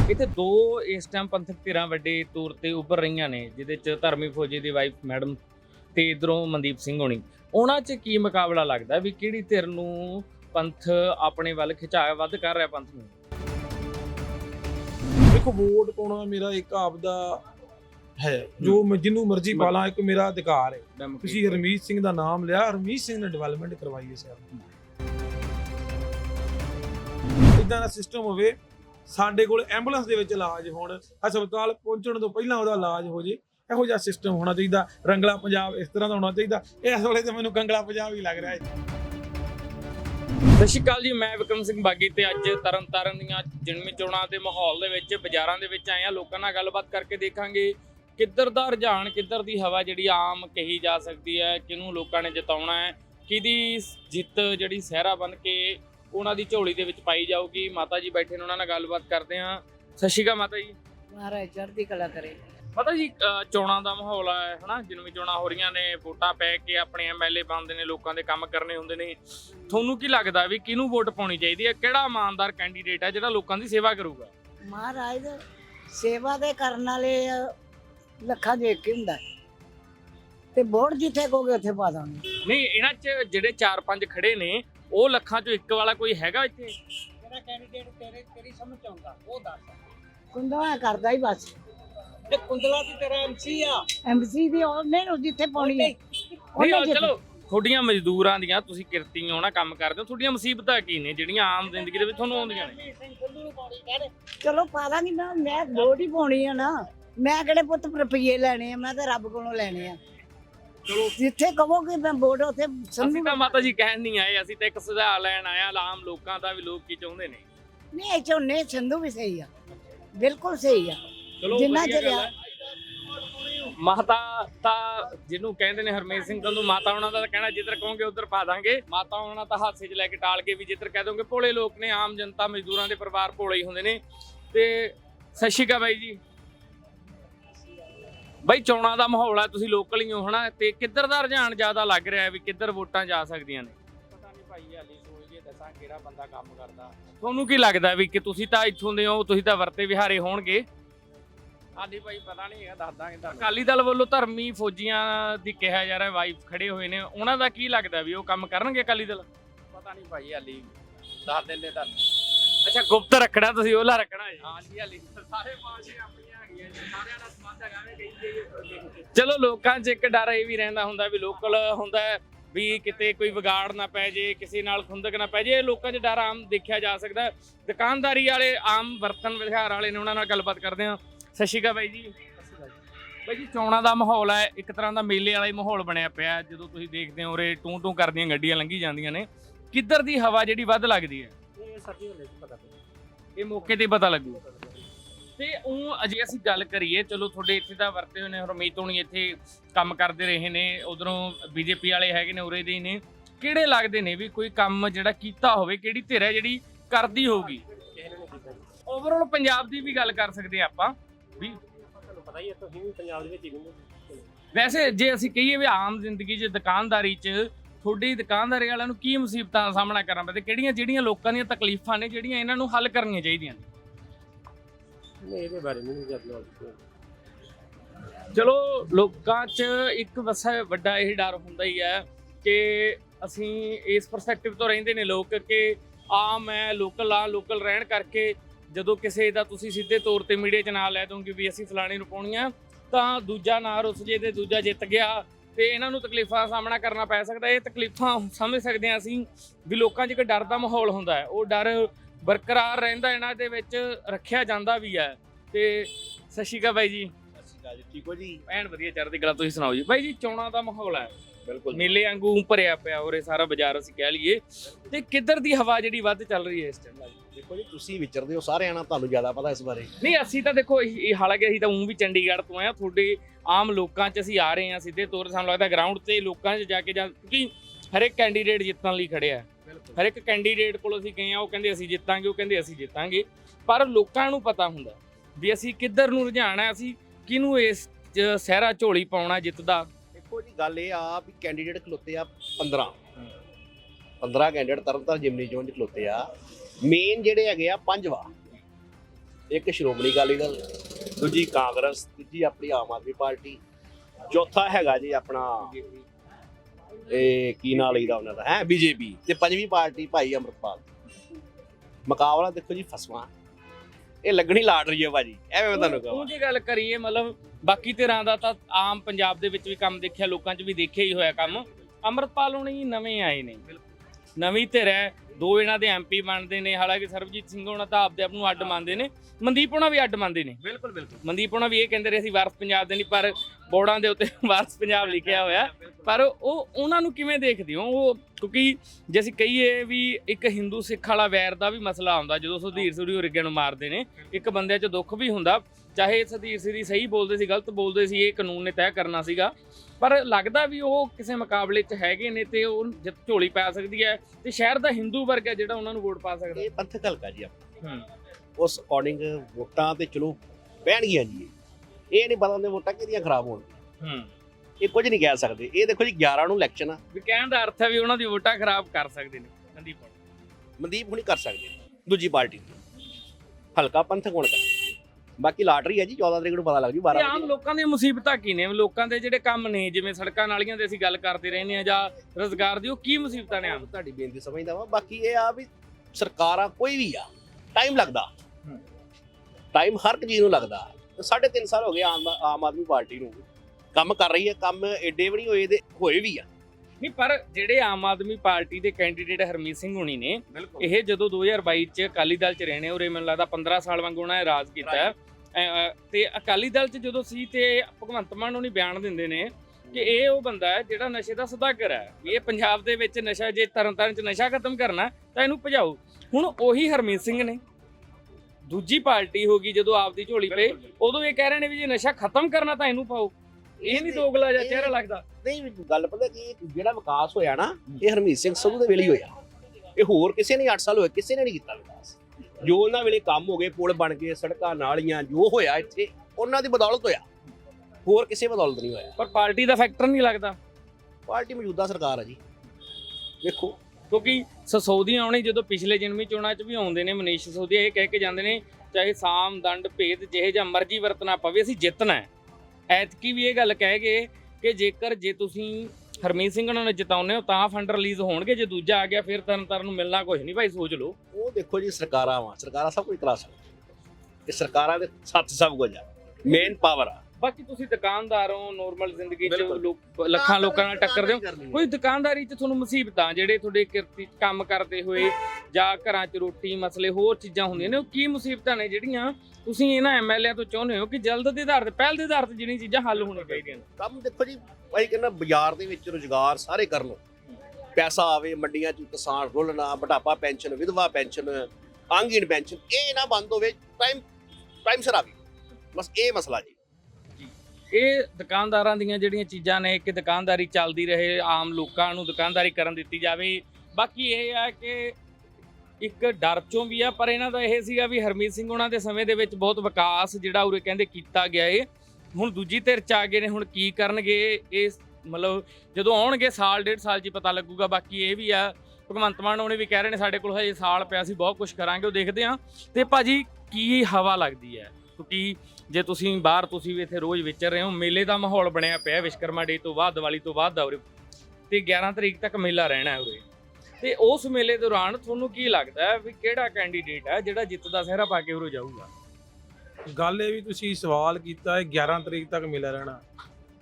ਇੱਥੇ ਦੋ ਇਸ ਟਾਈਮ ਪੰਥਕ ਧਿਰਾਂ ਵੱਡੇ ਤੌਰ ਤੇ ਉੱਭਰ ਰਹੀਆਂ ਨੇ ਜਿਹਦੇ ਚ ਧਰਮੀ ਫੌਜੀ ਦੀ ਵਾਈਫ ਮੈਡਮ ਤੇ ਇਧਰੋਂ ਮਨਦੀਪ ਸਿੰਘ ਹੋਣੀ। ਉਹਨਾਂ 'ਚ ਕੀ ਮੁਕਾਬਲਾ ਲੱਗਦਾ ਵੀ ਕਿਹੜੀ ਧਿਰ ਨੂੰ ਪੰਥ ਆਪਣੇ ਵੱਲ ਖਿਚਾ ਵੱਧ ਕਰ ਰਿਹਾ ਪੰਥ ਨੂੰ? ਦੇਖੋ ਵੋਟ ਪਾਉਣਾ ਮੇਰਾ ਇੱਕ ਆਪਦਾ ਹੈ ਜੋ ਮੈਂ ਜਿੰਨੂੰ ਮਰਜ਼ੀ ਪਾ ਲਾਂ ਇੱਕ ਮੇਰਾ ਅਧਿਕਾਰ ਹੈ। ਤੁਸੀਂ ਹਰਮੀਤ ਸਿੰਘ ਦਾ ਨਾਮ ਲਿਆ ਹਰਮੀਤ ਸਿੰਘ ਨੇ ਡਿਵੈਲਪਮੈਂਟ ਕਰਵਾਈ ਹੈ ਸ਼ਹਿਰ ਇਦਾਂ ਦਾ ਸਿਸਟਮ ਹੋਵੇ, ਸਾਡੇ ਕੋਲ ਐਂਬੂਲੈਂਸ ਦੇ ਵਿੱਚ ਇਲਾਜ ਹੋਣ, ਹਸਪਤਾਲ ਪਹੁੰਚਣ ਤੋਂ ਪਹਿਲਾਂ ਉਹਦਾ ਇਲਾਜ ਹੋ ਜੇ, ਇਹੋ ਜਿਹਾ ਸਿਸਟਮ ਹੋਣਾ ਚਾਹੀਦਾ, ਰੰਗਲਾ ਪੰਜਾਬ ਇਸ ਤਰ੍ਹਾਂ ਦਾ ਹੋਣਾ ਚਾਹੀਦਾ, ਇਸ ਵੇਲੇ ਤਾਂ ਮੈਨੂੰ ਕੰਗਲਾ ਪੰਜਾਬ ਹੀ ਲੱਗ ਰਿਹਾ ਹੈ। ਸਤਿ ਸ਼੍ਰੀ ਅਕਾਲ ਜੀ, ਮੈਂ ਵਿਕਰਮ ਸਿੰਘ ਬਾਗੀ ਤੇ ਅੱਜ ਤਰਨਤਾਰਨ ਦੀਆਂ ਜਿਣਮੀ ਚੋਣਾਂ ਦੇ ਮਾਹੌਲ ਦੇ ਵਿੱਚ, ਬਾਜ਼ਾਰਾਂ ਦੇ ਵਿੱਚ ਆਏ ਆ ਲੋਕਾਂ ਨਾਲ ਗੱਲਬਾਤ ਕਰਕੇ ਦੇਖਾਂਗੇ ਕਿੱਧਰ ਦਾ ਰੁਝਾਨ, ਕਿੱਧਰ ਦੀ ਹਵਾ ਜਿਹੜੀ ਆਮ ਕਹੀ ਜਾ ਸਕਦੀ ਹੈ, ਕਿਹਨੂੰ ਲੋਕਾਂ ਨੇ ਜਿਤਾਉਣਾ ਹੈ, ਕਿਹਦੀ ਜਿੱਤ ਜਿਹੜੀ ਸਹਿਰਾ ਬਣ ਕੇ ਉਹਨਾਂ ਦੀ ਝੋਲੀ ਦੇ ਵਿੱਚ ਪਾਈ ਜਾਊਗੀ। ਮਾਤਾ ਜੀ ਬੈਠੇ ਨੇ ਉਹਨਾਂ ਨਾਲ ਗੱਲਬਾਤ ਕਰਦੇ ਹਾਂ। ਸਤਿ ਸ਼੍ਰੀ ਅਕਾਲ ਮਾਤਾ ਜੀ। ਮਹਾਰਾਜ ਚੜ੍ਹਦੀ ਕਲਾ ਕਰੇ। ਪਤਾ ਜੀ ਚੋਣਾਂ ਦਾ ਮਾਹੌਲ ਹੈ ਹਨਾ? ਜਿਨਵੇਂ ਚੋਣਾਂ ਹੋ ਰਹੀਆਂ ਨੇ ਵੋਟਾਂ ਪੈ ਕੇ ਆਪਣੇ ਐਮਐਲਏ ਬਣਦੇ ਨੇ ਲੋਕਾਂ ਦੇ ਕੰਮ ਕਰਨੇ ਹੁੰਦੇ ਨੇ। ਤੁਹਾਨੂੰ ਕੀ ਲੱਗਦਾ ਵੀ ਕਿਹਨੂੰ ਵੋਟ ਪਾਉਣੀ ਚਾਹੀਦੀ ਹੈ ਕਿਹੜਾ ਇਮਾਨਦਾਰ ਕੈਂਡੀਡੇਟ ਹੈ ਜਿਹੜਾ ਲੋਕਾਂ ਦੀ ਸੇਵਾ ਕਰੂਗਾ? ਮਹਾਰਾਜ ਸੇਵਾ ਦੇ ਕਰਨ ਵਾਲੇ ਅ, ਲੱਖਾਂ ਦੇ ਇੱਕ ਹੀ ਹੁੰਦਾ ਹੈ। ਤੇ ਵੋਟ ਜਿੱਥੇ ਕਹੋਗੇ ਉੱਥੇ ਪਾ ਦਾਂਗੇ। ਨਹੀਂ ਇਹਨਾਂ 'ਚ ਜਿਹੜੇ 4-5 ਖੜੇ ਨੇ ਉਹ ਲੱਖਾਂ 'ਚੋਂ ਇੱਕ ਵਾਲਾ ਕੋਈ ਹੈਗਾ ਇੱਥੇ? ਕਿਹੜਾ ਕੈਂਡੀਡੇਟ ਤੇਰੇ ਤੇਰੀ ਸਮਝ ਆਉਂਦਾ ਉਹ ਦੱਸ। ਕੁੰਦਵਾ ਕਰਦਾ ਹੀ ਬਸ। ਤੇ ਕੁੰਦਲਾ ਦੀ ਤੇਰਾ ਐਮਸੀ ਆ। ਐਮਸੀ ਦੀ ਉਹਨੇ ਨੂੰ ਜਿੱਥੇ ਪਾਉਣੀ ਹੈ ਨਹੀਂ ਉਹ ਚਲੋ ਤੁਹਾਡੀਆਂ ਮਜ਼ਦੂਰਾਂ ਦੀਆਂ ਤੁਸੀਂ ਕਿਰਤੀ ਹੋ ਨਾ ਕੰਮ ਕਰਦੇ ਹੋ ਤੁਹਾਡੀਆਂ ਮੁਸੀਬਤਾਂ ਕੀ ਨੇ ਜਿਹੜੀਆਂ ਆਮ ਜ਼ਿੰਦਗੀ ਦੇ ਵਿੱਚ ਤੁਹਾਨੂੰ ਆਉਂਦੀਆਂ ਨੇ? ਪਾਉਣੀ ਚਲੋ ਪਾ ਦਾਂਗੀ ਮੈਂ ਮੈਂ ਵੋਟ ਹੀ ਪਾਉਣੀ ਆ ਨਾ। ਮੈਂ ਕਿਹੜੇ ਪੁੱਤ ਰੁਪਈਏ ਲੈਣੇ ਆ ਮੈਂ ਤਾਂ ਰੱਬ ਕੋਲੋਂ ਲੈਣੇ ਆ। ਚਲੋ। ਜਿੱਥੇ ਕਹੋਗੇ ਮੈਂ ਵੋਟ ਉੱਥੇ ਅਸੀਂ ਤਾਂ ਮਾਤਾ ਜੀ ਕਹਿਣ ਨਹੀਂ ਆਏ ਅਸੀਂ ਤਾਂ ਇੱਕ ਸੁਝਾਅ ਲੈਣ ਆਇਆ ਆਮ ਲੋਕਾਂ ਦਾ ਵੀ ਲੋਕ ਕੀ ਚਾਹੁੰਦੇ ਨੇ। ਨਹੀਂ ਇਹ ਝੋਨੇ ਸੰਧੂ ਵੀ ਸਹੀ ਆ। ਬਿਲਕੁਲ ਸਹੀ ਆ। ਚਲੋ ਜਿੰਨਾ ਵਧੀਆ ਚਿਰ ਗੱਲ ਹੈ। ਮਾਤਾ ਤਾਂ ਜਿਹਨੂੰ ਕਹਿੰਦੇ ਨੇ ਹਰਮੇਸ਼ ਸਿੰਘ ਸੰਧੂ ਮਾਤਾ ਉਹਨਾਂ ਦਾ ਤਾਂ ਕਹਿਣਾ ਜਿੱਧਰ ਕਹੋਗੇ ਉਧਰ ਪਾ ਦਾਂਗੇ। ਮਾਤਾ ਉਹਨਾਂ ਤਾਂ ਹਾਸੇ 'ਚ ਲੈ ਕੇ ਟਾਲ ਕੇ ਵੀ ਜਿੱਧਰ ਕਹਿ ਦੋਗੇ ਭੋਲੇ ਲੋਕ ਨੇ ਆਮ ਜਨਤਾ ਮਜ਼ਦੂਰਾਂ ਦੇ ਪਰਿਵਾਰ ਭੋਲੇ ਹੀ ਹੁੰਦੇ ਨੇ। ਤੇ ਸਤਿ ਸ਼੍ਰੀ ਅਕਾਲ ਬਾਈ ਜੀ। ਬਾਈ ਚੋਣਾਂ ਦਾ ਮਾਹੌਲ ਹੈ ਤੁਸੀਂ ਲੋਕਲ ਹੀ ਹੋ ਹਨਾ? ਤੇ ਕਿੱਧਰ ਦਾ ਰੁਝਾਨ ਜ਼ਿਆਦਾ ਲੱਗ ਰਿਹਾ ਹੈ ਵੀ ਕਿੱਧਰ ਵੋਟਾਂ ਜਾ ਸਕਦੀਆਂ ਨੇ? ਪਤਾ ਨਹੀਂ ਭਾਈ ਹਾਲੀ ਸੋਚਦੇ ਦੱਸਾਂ ਕਿਹੜਾ ਬੰਦਾ ਕੰਮ ਕਰਦਾ। ਤੁਹਾਨੂੰ ਕੀ ਲੱਗਦਾ ਵੀ ਕਿ ਤੁਸੀਂ ਤਾਂ ਇੱਥੋਂ ਦੇ ਹੋ ਤੁਸੀਂ ਤਾਂ ਵਰਤੇ ਵਿਹਾਰੇ ਹੋਣਗੇ? ਹਾਲੀ ਭਾਈ ਪਤਾ ਨਹੀਂ ਹੈਗਾ ਦੱਸ ਦਾਂਗੇ ਤੁਹਾਨੂੰ। ਅਕਾਲੀ ਦਲ ਵੱਲੋਂ ਧਰਮੀ ਫੌਜੀਆਂ ਦੀ ਕਿਹਾ ਜਾ ਰਿਹਾ ਵਾਈਫ ਖੜੇ ਹੋਏ ਨੇ। ਉਹਨਾਂ ਦਾ ਕੀ ਲੱਗਦਾ ਵੀ ਉਹ ਕੰਮ ਕਰਨਗੇ ਅਕਾਲੀ ਦਲ? ਪਤਾ ਨਹੀਂ ਭਾਈ ਹਾਲੀ ਦੱਸ ਦਿੰਦੇ ਤੁਹਾਨੂੰ। ਅੱਛਾ ਗੁਪਤ ਰੱਖਣਾ ਤੁਸੀਂ ਉਹਲਾ ਰੱਖਣਾ ਹੈ ਹਾਲੀ ਹਾਲੀ। ਸਾਰੇ ਪਾਸੇ ਆਪਣੀਆਂ ਦਾ ਚਲੋ ਲੋਕਾਂ 'ਚ ਇੱਕ ਡਰ ਇਹ ਵੀ ਰਹਿੰਦਾ ਹੁੰਦਾ ਵੀ ਲੋਕਲ ਹੁੰਦਾ ਵੀ ਕਿਤੇ ਕੋਈ ਵਿਗਾੜ ਨਾ ਪੈ ਜੇ ਕਿਸੇ ਨਾਲ ਖੁੰਦਕ ਨਾ ਪੈ ਜੇ ਇਹ ਲੋਕਾਂ 'ਚ ਡਰ ਆਮ ਦੇਖਿਆ ਜਾ ਸਕਦਾ। ਦੁਕਾਨਦਾਰੀ ਵਾਲੇ ਆਮ ਵਰਤਨ ਵਿਹਾਰ ਵਾਲੇ ਨੇ ਉਹਨਾਂ ਨਾਲ ਗੱਲਬਾਤ ਕਰਦੇ ਹਾਂ। ਸਤਿ ਸ਼੍ਰੀ ਅਕਾਲ ਬਾਈ ਜੀ। ਬਾਈ ਜੀ ਚੋਣਾਂ ਦਾ ਮਾਹੌਲ ਹੈ ਇੱਕ ਤਰ੍ਹਾਂ ਦਾ ਮੇਲੇ ਵਾਲਾ ਹੀ ਮਾਹੌਲ ਬਣਿਆ ਪਿਆ। ਜਦੋਂ ਤੁਸੀਂ ਦੇਖਦੇ ਹੋ ਉਰੇ ਟੂੰ ਟੂੰ ਕਰਦੀਆਂ ਗੱਡੀਆਂ ਲੰਘੀ ਜਾਂਦੀਆਂ ਨੇ। ਕਿੱਧਰ ਦੀ ਹਵਾ ਜਿਹੜੀ ਵੱਧ ਲੱਗਦੀ ਹੈ? ਇਹ ਸਰਦੀ ਹੁੰਦੇ ਸੀ ਪਤਾ ਇਹ ਮੌਕੇ ਤੇ ਪਤਾ ਲੱਗੂ। ਤੇ ਉਹ ਅਜੇ ਅਸੀਂ ਗੱਲ ਕਰੀਏ, ਚਲੋ ਤੁਹਾਡੇ ਇੱਥੇ ਤਾਂ ਵਰਤੇ ਹੋਏ ਨੇ, ਹਰਮੀਤ ਹੋਣੀ ਇੱਥੇ ਕੰਮ ਕਰਦੇ ਰਹੇ ਨੇ, ਉਧਰੋਂ ਬੀਜੇਪੀ ਵਾਲੇ ਹੈਗੇ ਨੇ, ਉਰੇ ਦੇ ਹੀ ਨੇ। ਕਿਹੜੇ ਲੱਗਦੇ ਨੇ ਵੀ ਕੋਈ ਕੰਮ ਜਿਹੜਾ ਕੀਤਾ ਹੋਵੇ, ਕਿਹੜੀ ਧਿਰ ਹੈ ਜਿਹੜੀ ਕਰਦੀ ਹੋਊਗੀ? ਓਵਰਆਲ ਪੰਜਾਬ ਦੀ ਵੀ ਗੱਲ ਕਰ ਸਕਦੇ ਆ ਆਪਾਂ, ਵੀ ਤੁਹਾਨੂੰ ਪਤਾ ਹੀ ਹੈ ਤੁਸੀਂ ਵੀ ਪੰਜਾਬ ਦੇ ਵਿੱਚ ਹੀ ਰਹਿੰਦੇ ਵੈਸੇ ਜੇ ਅਸੀਂ ਕਹੀਏ ਵੀ ਆਮ ਜ਼ਿੰਦਗੀ 'ਚ, ਦੁਕਾਨਦਾਰੀ 'ਚ, ਤੁਹਾਡੀ ਦੁਕਾਨਦਾਰੀ ਵਾਲਿਆਂ ਨੂੰ ਕੀ ਮੁਸੀਬਤਾਂ ਦਾ ਸਾਹਮਣਾ ਕਰਨਾ ਪੈਂਦਾ? ਕਿਹੜੀਆਂ ਜਿਹੜੀਆਂ ਲੋਕਾਂ ਦੀਆਂ ਤਕਲੀਫਾਂ ਨੇ, ਜਿਹੜੀਆਂ ਇਹਨਾਂ ਨੂੰ ਹੱਲ ਕਰਨੀਆਂ ਚਾਹੀਦੀਆਂ ਨੇ? ਨਹੀਂ ਇਹਦੇ ਬਾਰੇ ਨਹੀਂ ਜਾਣਦਾ ਚਲੋ, ਲੋਕਾਂ 'ਚ ਇੱਕ ਵਸਾ ਵੱਡਾ ਇਹ ਡਰ ਹੁੰਦਾ ਹੀ ਹੈ ਕਿ ਅਸੀਂ ਇਸ ਪਰਸਪੈਕਟਿਵ ਤੋਂ ਰਹਿੰਦੇ ਨੇ ਲੋਕ ਕਿ ਆ ਮੈਂ ਲੋਕਲ ਆ ਲੋਕਲ ਰਹਿਣ ਕਰਕੇ ਜਦੋਂ ਕਿਸੇ ਦਾ ਤੁਸੀਂ ਸਿੱਧੇ ਤੌਰ ਤੇ ਮੀਡੀਆ 'ਚ ਨਾਂ ਲੈ ਦੋਗੇ ਵੀ ਅਸੀਂ ਫਲਾਣੇ ਨੂੰ ਪਾਉਣੀ ਆ, ਤਾਂ ਦੂਜਾ ਨਾਂ ਰੁੱਸ ਜੇ ਤੇ ਦੂਜਾ ਜਿੱਤ ਗਿਆ ਤੇ ਇਹਨਾਂ ਨੂੰ ਤਕਲੀਫਾਂ ਦਾ ਸਾਹਮਣਾ ਕਰਨਾ ਪੈ ਸਕਦਾ। ਇਹ ਤਕਲੀਫਾਂ ਸਮਝ ਸਕਦੇ ਹਾਂ ਅਸੀਂ ਵੀ ਲੋਕਾਂ 'ਚ ਇੱਕ ਡਰ ਦਾ ਮਾਹੌਲ ਹੁੰਦਾ ਹੈ। ਉਹ ਡਰ ਬਰਕਰਾਰ ਰਹਿੰਦਾ ਇਹਨਾਂ ਦੇ ਵਿੱਚ ਰੱਖਿਆ ਜਾਂਦਾ ਵੀ ਹੈ। ਤੇ ਸਤਿ ਸ਼੍ਰੀ ਅਕਾਲ ਬਾਈ ਜੀ। ਸਤਿ ਸ਼੍ਰੀ ਅਕਾਲ ਜੀ ਠੀਕ ਹੋ ਜੀ? ਐਨ ਵਧੀਆ ਚੜ੍ਹਦੀ ਕਲਾ ਤੁਸੀਂ ਸੁਣਾਓ ਜੀ। ਬਾਈ ਜੀ ਚੋਣਾਂ ਦਾ ਮਾਹੌਲ ਹੈ। ਬਿਲਕੁਲ ਮੇਲੇ ਵਾਂਗੂ ਭਰਿਆ ਪਿਆ ਉਰੇ ਸਾਰਾ ਬਾਜ਼ਾਰ ਅਸੀਂ ਕਹਿ ਲਈਏ। ਤੇ ਕਿੱਧਰ ਦੀ ਹਵਾ ਜਿਹੜੀ ਵੱਧ ਚੱਲ ਰਹੀ ਹੈ ਇਸ ਟਾਈਮ ਦੇਖੋ ਜੀ ਤੁਸੀਂ ਵਿਚਰਦੇ ਹੋ ਸਾਰਿਆਂ ਨਾਲ ਤੁਹਾਨੂੰ ਜ਼ਿਆਦਾ ਪਤਾ ਇਸ ਬਾਰੇ। ਨਹੀਂ ਅਸੀਂ ਤਾਂ ਦੇਖੋ ਇਹ ਹਾਲਾਂਕਿ ਅਸੀਂ ਤਾਂ ਉਂ ਵੀ ਚੰਡੀਗੜ੍ਹ ਤੋਂ ਆਏ ਆ ਤੁਹਾਡੇ ਆਮ ਲੋਕਾਂ 'ਚ ਅਸੀਂ ਆ ਰਹੇ ਹਾਂ ਸਿੱਧੇ ਤੌਰ ਤੇ ਸਾਨੂੰ ਲੱਗਦਾ ਗਰਾਊਂਡ ਤੇ ਲੋਕਾਂ 'ਚ ਜਾ ਕੇ ਜਾਂ ਕਿਉਂਕਿ ਹਰ ਇੱਕ ਕੈਂਡੀਡੇਟ ਜਿੱਤਣ ਲਈ ਖੜਿਆ ਹੈ। ਹਰ ਇੱਕ ਕੈਂਡੀਡੇਟ ਕੋਲ ਅਸੀਂ ਗਏ ਆ ਉਹ ਕਹਿੰਦੇ ਅਸੀਂ ਜਿੱਤਾਂਗੇ, ਉਹ ਕਹਿੰਦੇ ਅਸੀਂ ਜਿੱਤਾਂਗੇ। ਪਰ ਲੋਕਾਂ ਨੂੰ ਪਤਾ ਹੁੰਦਾ ਵੀ ਅਸੀਂ ਕਿੱਧਰ ਨੂੰ ਰੁਝਾਣਾ ਅਸੀਂ ਕਿਹਨੂੰ ਇਸ ਸਹਿਰਾ ਝੋਲੀ ਪਾਉਣਾ ਜਿੱਤਦਾ। ਦੇਖੋ ਜੀ, ਗੱਲ ਇਹ ਆ ਵੀ ਕੈਂਡੀਡੇਟ ਖਲੋਤੇ ਆ 15 15 ਕੈਂਡੀਡੇਟ ਤਰਨਤਾਰਨ ਜਿਮਨੀ ਚੋਣ ਚ ਖਲੋਤੇ ਆ। ਮੇਨ ਜਿਹੜੇ ਹੈਗੇ ਆ ਪੰਜ ਵਾ ਇੱਕ ਸ਼੍ਰੋਮਣੀ ਅਕਾਲੀ ਦਲ, ਦੂਜੀ ਕਾਂਗਰਸ, ਤੀਜੀ ਆਪਣੀ ਆਮ ਆਦਮੀ ਪਾਰਟੀ, ਚੌਥਾ ਹੈਗਾ ਜੀ ਆਪਣਾ ਇਹ ਕੀ ਨਾਂ ਲਈਦਾ ਉਹਨਾਂ ਦਾ? ਹੈ ਬੀਜੇਪੀ। ਤੇ ਪੰਜਵੀਂ ਪਾਰਟੀ ਭਾਈ ਅਮਰਪਾਲ ਮੁਕਾਬਲਾ ਦੇਖੋ ਜੀ ਫਸਵਾ। ਇਹ ਲੱਗਣੀ ਲਾਟ ਰਹੀ ਹੈ ਭਾਜੀ। ਐਵੇਂ ਮੈਂ ਤੁਹਾਨੂੰ ਕਹਾਂ। ਉਹ ਜੇ ਗੱਲ ਕਰੀਏ ਮਤਲਬ ਬਾਕੀ ਧਿਰਾਂ ਦਾ ਤਾਂ ਆਮ ਪੰਜਾਬ ਦੇ ਵਿੱਚ ਵੀ ਕੰਮ ਦੇਖਿਆ ਲੋਕਾਂ 'ਚ ਵੀ ਦੇਖਿਆ ਹੀ ਹੋਇਆ ਕੰਮ। ਅਮਰਤਪਾਲ ਹੁਣੀ ਨਵੇਂ ਆਏ ਨੇ। ਨਵੀਂ ਧਿਰ ਹੈ। ਦੋ ਇਹਨਾਂ ਦੇ ਐਮਪੀ ਬਣਦੇ ਨੇ। ਹਾਲਾਂਕਿ ਸਰਬਜੀਤ ਸਿੰਘ ਹੋਣਾ ਤਾਂ ਆਪਦੇ ਆਪ ਨੂੰ ਅੱਡ ਮੰਨਦੇ ਨੇ। ਮਨਦੀਪ ਹੋਣਾ ਵੀ ਅੱਡ ਮੰਨਦੇ ਨੇ। ਬਿਲਕੁਲ ਬਿਲਕੁਲ। ਮਨਦੀਪ ਹੋਣਾ ਵੀ ਇਹ ਕਹਿੰਦੇ ਰਹੇ ਸੀ ਵਾਰਸ ਪੰਜਾਬ ਦੇ ਨਹੀਂ ਪਰ ਬੋਰਡਾਂ ਦੇ ਉੱਤੇ ਵਾਰਸ ਪੰਜਾਬ ਲਿਖਿਆ ਹੋਇਆ। ਪਰ ਉਹ ਉਹਨਾਂ ਨੂੰ ਕਿਵੇਂ ਦੇਖਦੇ ਹੋ? ਉਹ ਕਿਉਂਕਿ ਜੇ ਅਸੀਂ ਕਹੀਏ ਵੀ ਇੱਕ ਹਿੰਦੂ ਸਿੱਖ ਵਾਲਾ ਵੈਰ ਦਾ ਵੀ ਮਸਲਾ ਆਉਂਦਾ ਜਦੋਂ ਸੁਧੀਰ ਸੂਰੀ ਹੋਰਿੱਗੇ ਨੂੰ ਮਾਰਦੇ ਨੇ ਇੱਕ ਬੰਦੇ 'ਚ ਦੁੱਖ ਵੀ ਹੁੰਦਾ। ਚਾਹੇ ਸੁਧੀਰ ਸੂਰੀ ਸਹੀ ਬੋਲਦੇ ਸੀ ਗਲਤ ਬੋਲਦੇ ਸੀ ਇਹ ਕਾਨੂੰਨ ਨੇ ਤੈਅ ਕਰਨਾ ਸੀਗਾ। ਪਰ ਲੱਗਦਾ ਵੀ ਉਹ ਕਿਸੇ ਮੁਕਾਬਲੇ 'ਚ ਹੈਗੇ ਨੇ ਤੇ ਉਹ ਜਿੱਤ ਝੋਲੀ ਪੈ ਸਕਦੀ ਹੈ ਤੇ ਸ਼ਹਿਰ ਦਾ ਹਿੰਦੂ ਵਰਗ ਹੈ ਜਿਹੜਾ ਉਹਨਾਂ ਨੂੰ ਵੋਟ ਪਾ ਸਕਦਾ ਇਹ ਪੰਥਕ ਹਲਕਾ ਜੀ ਆਪਣਾ। ਹੂੰ। ਉਸ ਅਕੋਰਡਿੰਗ ਵੋਟਾਂ ਤੇ ਚਲੋ ਪੈਣਗੀਆਂ ਜੀ ਇਹ। ਨਹੀਂ ਪਤਾ ਹੁੰਦੇ ਵੋਟਾਂ ਕਿਹਦੀਆਂ ਖਰਾਬ ਹੋਣ। ਹੂੰ। ਇਹ ਕੁਝ ਨਹੀਂ ਕਹਿ ਸਕਦੇ। ਇਹ ਦੇਖੋ ਜੀ 11 ਨੂੰ ਇਲੈਕਸ਼ਨ ਆ। ਵੀ ਕਹਿਣ ਦਾ ਅਰਥ ਹੈ ਵੀ ਉਹਨਾਂ ਦੀ ਵੋਟਾਂ ਖਰਾਬ ਕਰ ਸਕਦੇ ਨੇ। ਮਨਦੀਪ। ਮਨਦੀਪ ਹੁਣੀ ਕਰ ਸਕਦੇ ਦੂਜੀ ਪਾਰਟੀ। ਹਲਕਾ ਪੰਥਕ ਹੋਣ ਕਰ ਬਾਕੀ ਲਾਟਰੀ ਹੈ ਜੀ 14 ਤਰੀਕ ਨੂੰ ਪਤਾ ਲੱਗ ਜੂ ਤੇ 12 ਆਮ ਵਜੇ। ਲੋਕਾਂ ਦੀਆਂ ਮੁਸੀਬਤਾਂ ਕੀ ਨੇ? ਲੋਕਾਂ ਦੇ ਜਿਹੜੇ ਕੰਮ ਨੇ ਜਿਵੇਂ ਸੜਕਾਂ ਨਾਲੀਆਂ ਦੇ ਅਸੀਂ ਗੱਲ ਕਰਦੇ ਰਹਿੰਦੇ ਆ ਜਾਂ ਰੋਜ਼ਗਾਰ ਦੀ ਉਹ ਕੀ ਮੁਸੀਬਤਾਂ ਨੇ ਆਮ? ਤੁਹਾਡੀ ਬੇਨਤੀ ਸਮਝਦਾ ਵਾਂ। ਬਾਕੀ ਇਹ ਆ ਵੀ ਸਰਕਾਰਾਂ ਕੋਈ ਵੀ ਆ ਟਾਈਮ ਲੱਗਦਾ। ਹੂੰ। ਟਾਈਮ ਹਰ ਇੱਕ ਚੀਜ਼ ਨੂੰ ਲੱਗਦਾ। ਸਾਢੇ ਤਿੰਨ ਸਾਲ ਹੋ ਗਏ ਆਮ ਆਮ ਆਦਮੀ ਪਾਰਟੀ ਨੂੰ। ਕੰਮ ਕਰ ਰਹੀ ਹੈ ਕੰਮ ਏਡੇ ਵੀ ਨਹੀਂ ਹੋਏ ਦੇ ਹੋਏ ਵੀ ਆ। ਨਹੀਂ ਪਰ ਜਿਹੜੇ ਆਮ ਆਦਮੀ ਪਾਰਟੀ ਦੇ ਕੈਂਡੀਡੇਟ ਹਰਮੀਤ ਸਿੰਘ ਹੁਣੀ ਨੇ ਇਹ ਜਦੋਂ 2022 ਚ ਅਕਾਲੀ ਦਲ ਚ ਰਹੇ ਨੇ ਉਰੇ ਮੈਨੂੰ ਲੱਗਦਾ 15 ਸਾਲ ਵਾਂਗੂ ਉਹਨਾਂ ਨੇ ਰਾਜ ਕੀਤਾ। ਤੇ ਅਕਾਲੀ ਦਲ ਚ ਜਦੋਂ ਸੀ ਤੇ ਭਗਵੰਤ ਮਾਨ ਉਹਨੀ ਬਿਆਨ ਦਿੰਦੇ ਨੇ ਕਿ ਇਹ ਉਹ ਬੰਦਾ ਹੈ ਜਿਹੜਾ ਨਸ਼ੇ ਦਾ ਸਦਾਗਰ ਹੈ। ਇਹ ਪੰਜਾਬ ਦੇ ਵਿੱਚ ਨਸ਼ਾ ਜੇ ਤਰਨਤਾਰਨ ਚ ਨਸ਼ਾ ਖਤਮ ਕਰਨਾ ਤਾਂ ਇਹਨੂੰ ਭਜਾਓ। ਹੁਣ ਉਹੀ ਹਰਮੀਤ ਸਿੰਘ ਨੇ। ਦੂਜੀ ਪਾਰਟੀ ਹੋ ਗਈ ਜਦੋਂ ਆਪਦੀ ਝੋਲੀ ਪਈ ਉਦੋਂ ਇਹ ਕਹਿ ਰਹੇ ਨੇ ਵੀ ਜੇ ਨਸ਼ਾ ਖਤਮ ਕਰਨਾ ਤਾਂ ਇਹਨੂੰ ਪਾਓ। ਇਹ ਨਹੀਂ ਦੋਗਲਾ ਜਿਹਾ ਚਿਹਰਾ ਲੱਗਦਾ। ਨਹੀਂ ਗੱਲ ਪਤਾ ਕੀ ਜਿਹੜਾ ਵਿਕਾਸ ਹੋਇਆ ਨਾ ਇਹ ਹਰਮੀਤ ਸਿੰਘ ਸੰਧੂ ਦੇ ਵੇਲੇ ਹੀ ਹੋਇਆ। ਇਹ ਹੋਰ ਕਿਸੇ ਨੇ 8 ਸਾਲ ਹੋਏ ਕਿਸੇ ਨੇ ਨਹੀਂ ਕੀਤਾ ਵਿਕਾਸ। ਜੋ ਉਹਨਾਂ ਵੇਲੇ ਕੰਮ ਹੋ ਗਏ ਪੁਲ ਬਣ ਗਏ ਸੜਕਾਂ ਨਾਲੀਆਂ ਜੋ ਹੋਇਆ ਇੱਥੇ ਉਹਨਾਂ ਦੀ ਬਦੌਲਤ ਹੋਇਆ। ਹੋਰ ਕਿਸੇ ਬਦੌਲਤ ਨਹੀਂ ਹੋਇਆ। ਪਰ ਪਾਰਟੀ ਦਾ ਫੈਕਟਰ ਨਹੀਂ ਲੱਗਦਾ। ਪਾਰਟੀ ਮੌਜੂਦਾ ਸਰਕਾਰ ਹੈ ਜੀ। ਵੇਖੋ। ਕਿਉਂਕਿ ਸਸੋਦੀਆਂ ਆਉਣੀ ਜਦੋਂ ਪਿਛਲੇ ਜਨਮੀ ਚੋਣਾਂ 'ਚ ਵੀ ਆਉਂਦੇ ਨੇ ਮਨੀਸ਼ ਸਸੋਦੀਆ ਇਹ ਕਹਿ ਕੇ ਜਾਂਦੇ ਨੇ ਚਾਹੇ ਸਾਮ ਦੰਡ ਭੇਦ ਜਿਹੇ ਜਾਂ ਮਰਜ਼ੀ ਵਰਤਣਾ ਪਵੇ ਅਸੀਂ ਜਿੱਤਣਾ ਹੈ। ਐਤਕੀ ਵੀ ਇਹ ਗੱਲ ਕਹਿ ਗਏ ਕਿ ਜੇਕਰ ਜੇ ਤੁਸੀਂ ਹਰਮੀਤ ਸਿੰਘ ਉਹਨਾਂ ਨੂੰ ਜਿਤਾਉਂਦੇ ਹੋ, ਤਾਂ ਫੰਡ ਰਿਲੀਜ਼ ਹੋਣਗੇ। ਜੇ ਦੂਜਾ ਆ ਗਿਆ, ਫਿਰ ਤਰਨ ਤਾਰਨ ਨੂੰ ਮਿਲਣਾ ਕੁਝ ਨਹੀਂ। ਭਾਈ, ਸੋਚ ਲਓ। ਉਹ ਦੇਖੋ ਜੀ, ਸਰਕਾਰਾਂ ਵਾ। ਸਰਕਾਰਾਂ ਸਭ ਕੁਝ ਕਰਾ ਸਕਦੀਆਂ ਇਹ ਸਰਕਾਰਾਂ ਦੇ ਸੱਤ ਸਭ ਕੁਝ ਆ। ਮੇਨ ਪਾਵਰ ਆ। ਬਾਕੀ ਤੁਸੀਂ ਦੁਕਾਨਦਾਰ ਹੋ ਨੋਰਮਲ ਜ਼ਿੰਦਗੀ 'ਚ ਬਿਲਕੁਲ। ਲੋਕ ਲੱਖਾਂ ਲੋਕਾਂ ਨਾਲ ਟੱਕਰਦੇ ਹੋ। ਕੋਈ ਦੁਕਾਨਦਾਰੀ 'ਚ ਤੁਹਾਨੂੰ ਮੁਸੀਬਤਾਂ ਜਿਹੜੇ ਤੁਹਾਡੇ ਕਿਰਤੀ 'ਚ ਕੰਮ ਕਰਦੇ ਹੋਏ ਜਾਂ ਘਰਾਂ 'ਚ ਰੋਟੀ ਮਸਲੇ ਹੋਰ ਚੀਜ਼ਾਂ ਹੁੰਦੀਆਂ ਨੇ ਉਹ ਕੀ ਮੁਸੀਬਤਾਂ ਨੇ ਜਿਹੜੀਆਂ ਤੁਸੀਂ ਇਹਨਾਂ ਐਮਐਲਏ ਤੋਂ ਚਾਹੁੰਦੇ ਹੋ ਕਿ ਜਲਦ ਦੇ ਆਧਾਰ ਤੇ ਪਹਿਲ ਦੇ ਆਧਾਰ ਤੇ ਜਿਹੜੀਆਂ ਚੀਜ਼ਾਂ ਹੱਲ ਹੋਣੀਆਂ ਚਾਹੀਦੀਆਂ ਨੇ? ਕੰਮ ਦੇਖੋ ਜੀ ਭਾਈ ਕਹਿੰਦਾ ਬਾਜ਼ਾਰ ਦੇ ਵਿੱਚ ਰੋਜ਼ਗਾਰ ਸਾਰੇ ਕਰ ਲਓ। ਪੈਸਾ ਆਵੇ ਮੰਡੀਆਂ 'ਚ ਕਿਸਾਨ ਰੁਲਣਾ ਬਟਾਪਾ ਪੈਨਸ਼ਨ ਵਿਧਵਾ ਪੈਨਸ਼ਨ ਆਂਗੀਨ ਪੈਨਸ਼ਨ ਇਹ ਨਾ ਬੰਦ ਹੋਵੇ ਟਾਈਮ ਟਾਈਮ ਸਿਰ ਆਵੇ ਬਸ ਇਹ ਮਸਲਾ ਜੀ। ਇਹ ਦੁਕਾਨਦਾਰਾਂ ਦੀਆਂ ਜਿਹੜੀਆਂ ਚੀਜ਼ਾਂ ਨੇ ਕਿ ਦੁਕਾਨਦਾਰੀ ਚੱਲਦੀ ਰਹੇ, ਆਮ ਲੋਕਾਂ ਨੂੰ ਦੁਕਾਨਦਾਰੀ ਕਰਨ ਦਿੱਤੀ ਜਾਵੇ। ਬਾਕੀ ਇਹ ਆ ਕਿ ਇੱਕ ਡਰ ਚੋਂ ਵੀ ਆ, ਪਰ ਇਹਨਾਂ ਦਾ ਇਹ ਸੀਗਾ ਵੀ ਹਰਮੀਤ ਸਿੰਘ ਉਹਨਾਂ ਦੇ ਸਮੇਂ ਦੇ ਵਿੱਚ ਬਹੁਤ ਵਿਕਾਸ ਜਿਹੜਾ ਉਰੇ ਕਹਿੰਦੇ ਕੀਤਾ ਗਿਆ ਏ। ਹੁਣ ਦੂਜੀ ਧਿਰ ਚ ਆ ਗਏ ਨੇ, ਹੁਣ ਕੀ ਕਰਨਗੇ? ਇਹ ਮਤਲਬ ਜਦੋਂ ਆਉਣਗੇ ਸਾਲ, ਡੇਢ ਸਾਲ 'ਚ ਪਤਾ ਲੱਗੂਗਾ। ਬਾਕੀ ਇਹ ਵੀ ਆ, ਭਗਵੰਤ ਮਾਨ ਉਹਨੇ ਵੀ ਕਹਿ ਰਹੇ ਨੇ, ਸਾਡੇ ਕੋਲ ਹਜੇ ਸਾਲ ਪਿਆ ਸੀ ਬਹੁਤ ਕੁਝ ਕਰਾਂਗੇ, ਉਹ ਦੇਖਦੇ ਆ ਤੇ ਭਾਜੀ, ਕੀ ਹਵਾ ਲੱਗਦੀ ਹੈ? ਕਿਉਂਕਿ ਜੇ ਤੁਸੀਂ ਬਾਹਰ ਤੁਸੀਂ ਵੀ ਇੱਥੇ ਰੋਜ਼ ਵਿਚਰ ਰਹੇ ਹੋ, ਮੇਲੇ ਦਾ ਮਾਹੌਲ ਬਣਿਆ ਪਿਆ ਵਿਸ਼ਕਰਮਾ ਡੇ ਤੋਂ ਬਾਅਦ, ਦੀਵਾਲੀ ਤੋਂ ਬਾਅਦ ਦਾ ਉਰੇ। ਤੇ 11 ਤਰੀਕ ਤੱਕ ਮੇਲਾ ਰਹਿਣਾ ਹੈ ਉਰੇ। ਤੇ ਉਸ ਮੇਲੇ ਦੌਰਾਨ ਤੁਹਾਨੂੰ ਕੀ ਲੱਗਦਾ ਹੈ ਵੀ ਕਿਹੜਾ ਕੈਂਡੀਡੇਟ ਹੈ ਜਿਹੜਾ ਜਿੱਤ ਦਾ ਸਿਹਰਾ ਪਾ ਕੇ ਉਰੇ ਜਾਊਗਾ? ਗੱਲ ਇਹ ਵੀ ਤੁਸੀਂ ਸਵਾਲ ਕੀਤਾ ਹੈ 11 ਤਰੀਕ ਤੱਕ ਮਿਲਿਆ ਰਹਿਣਾ।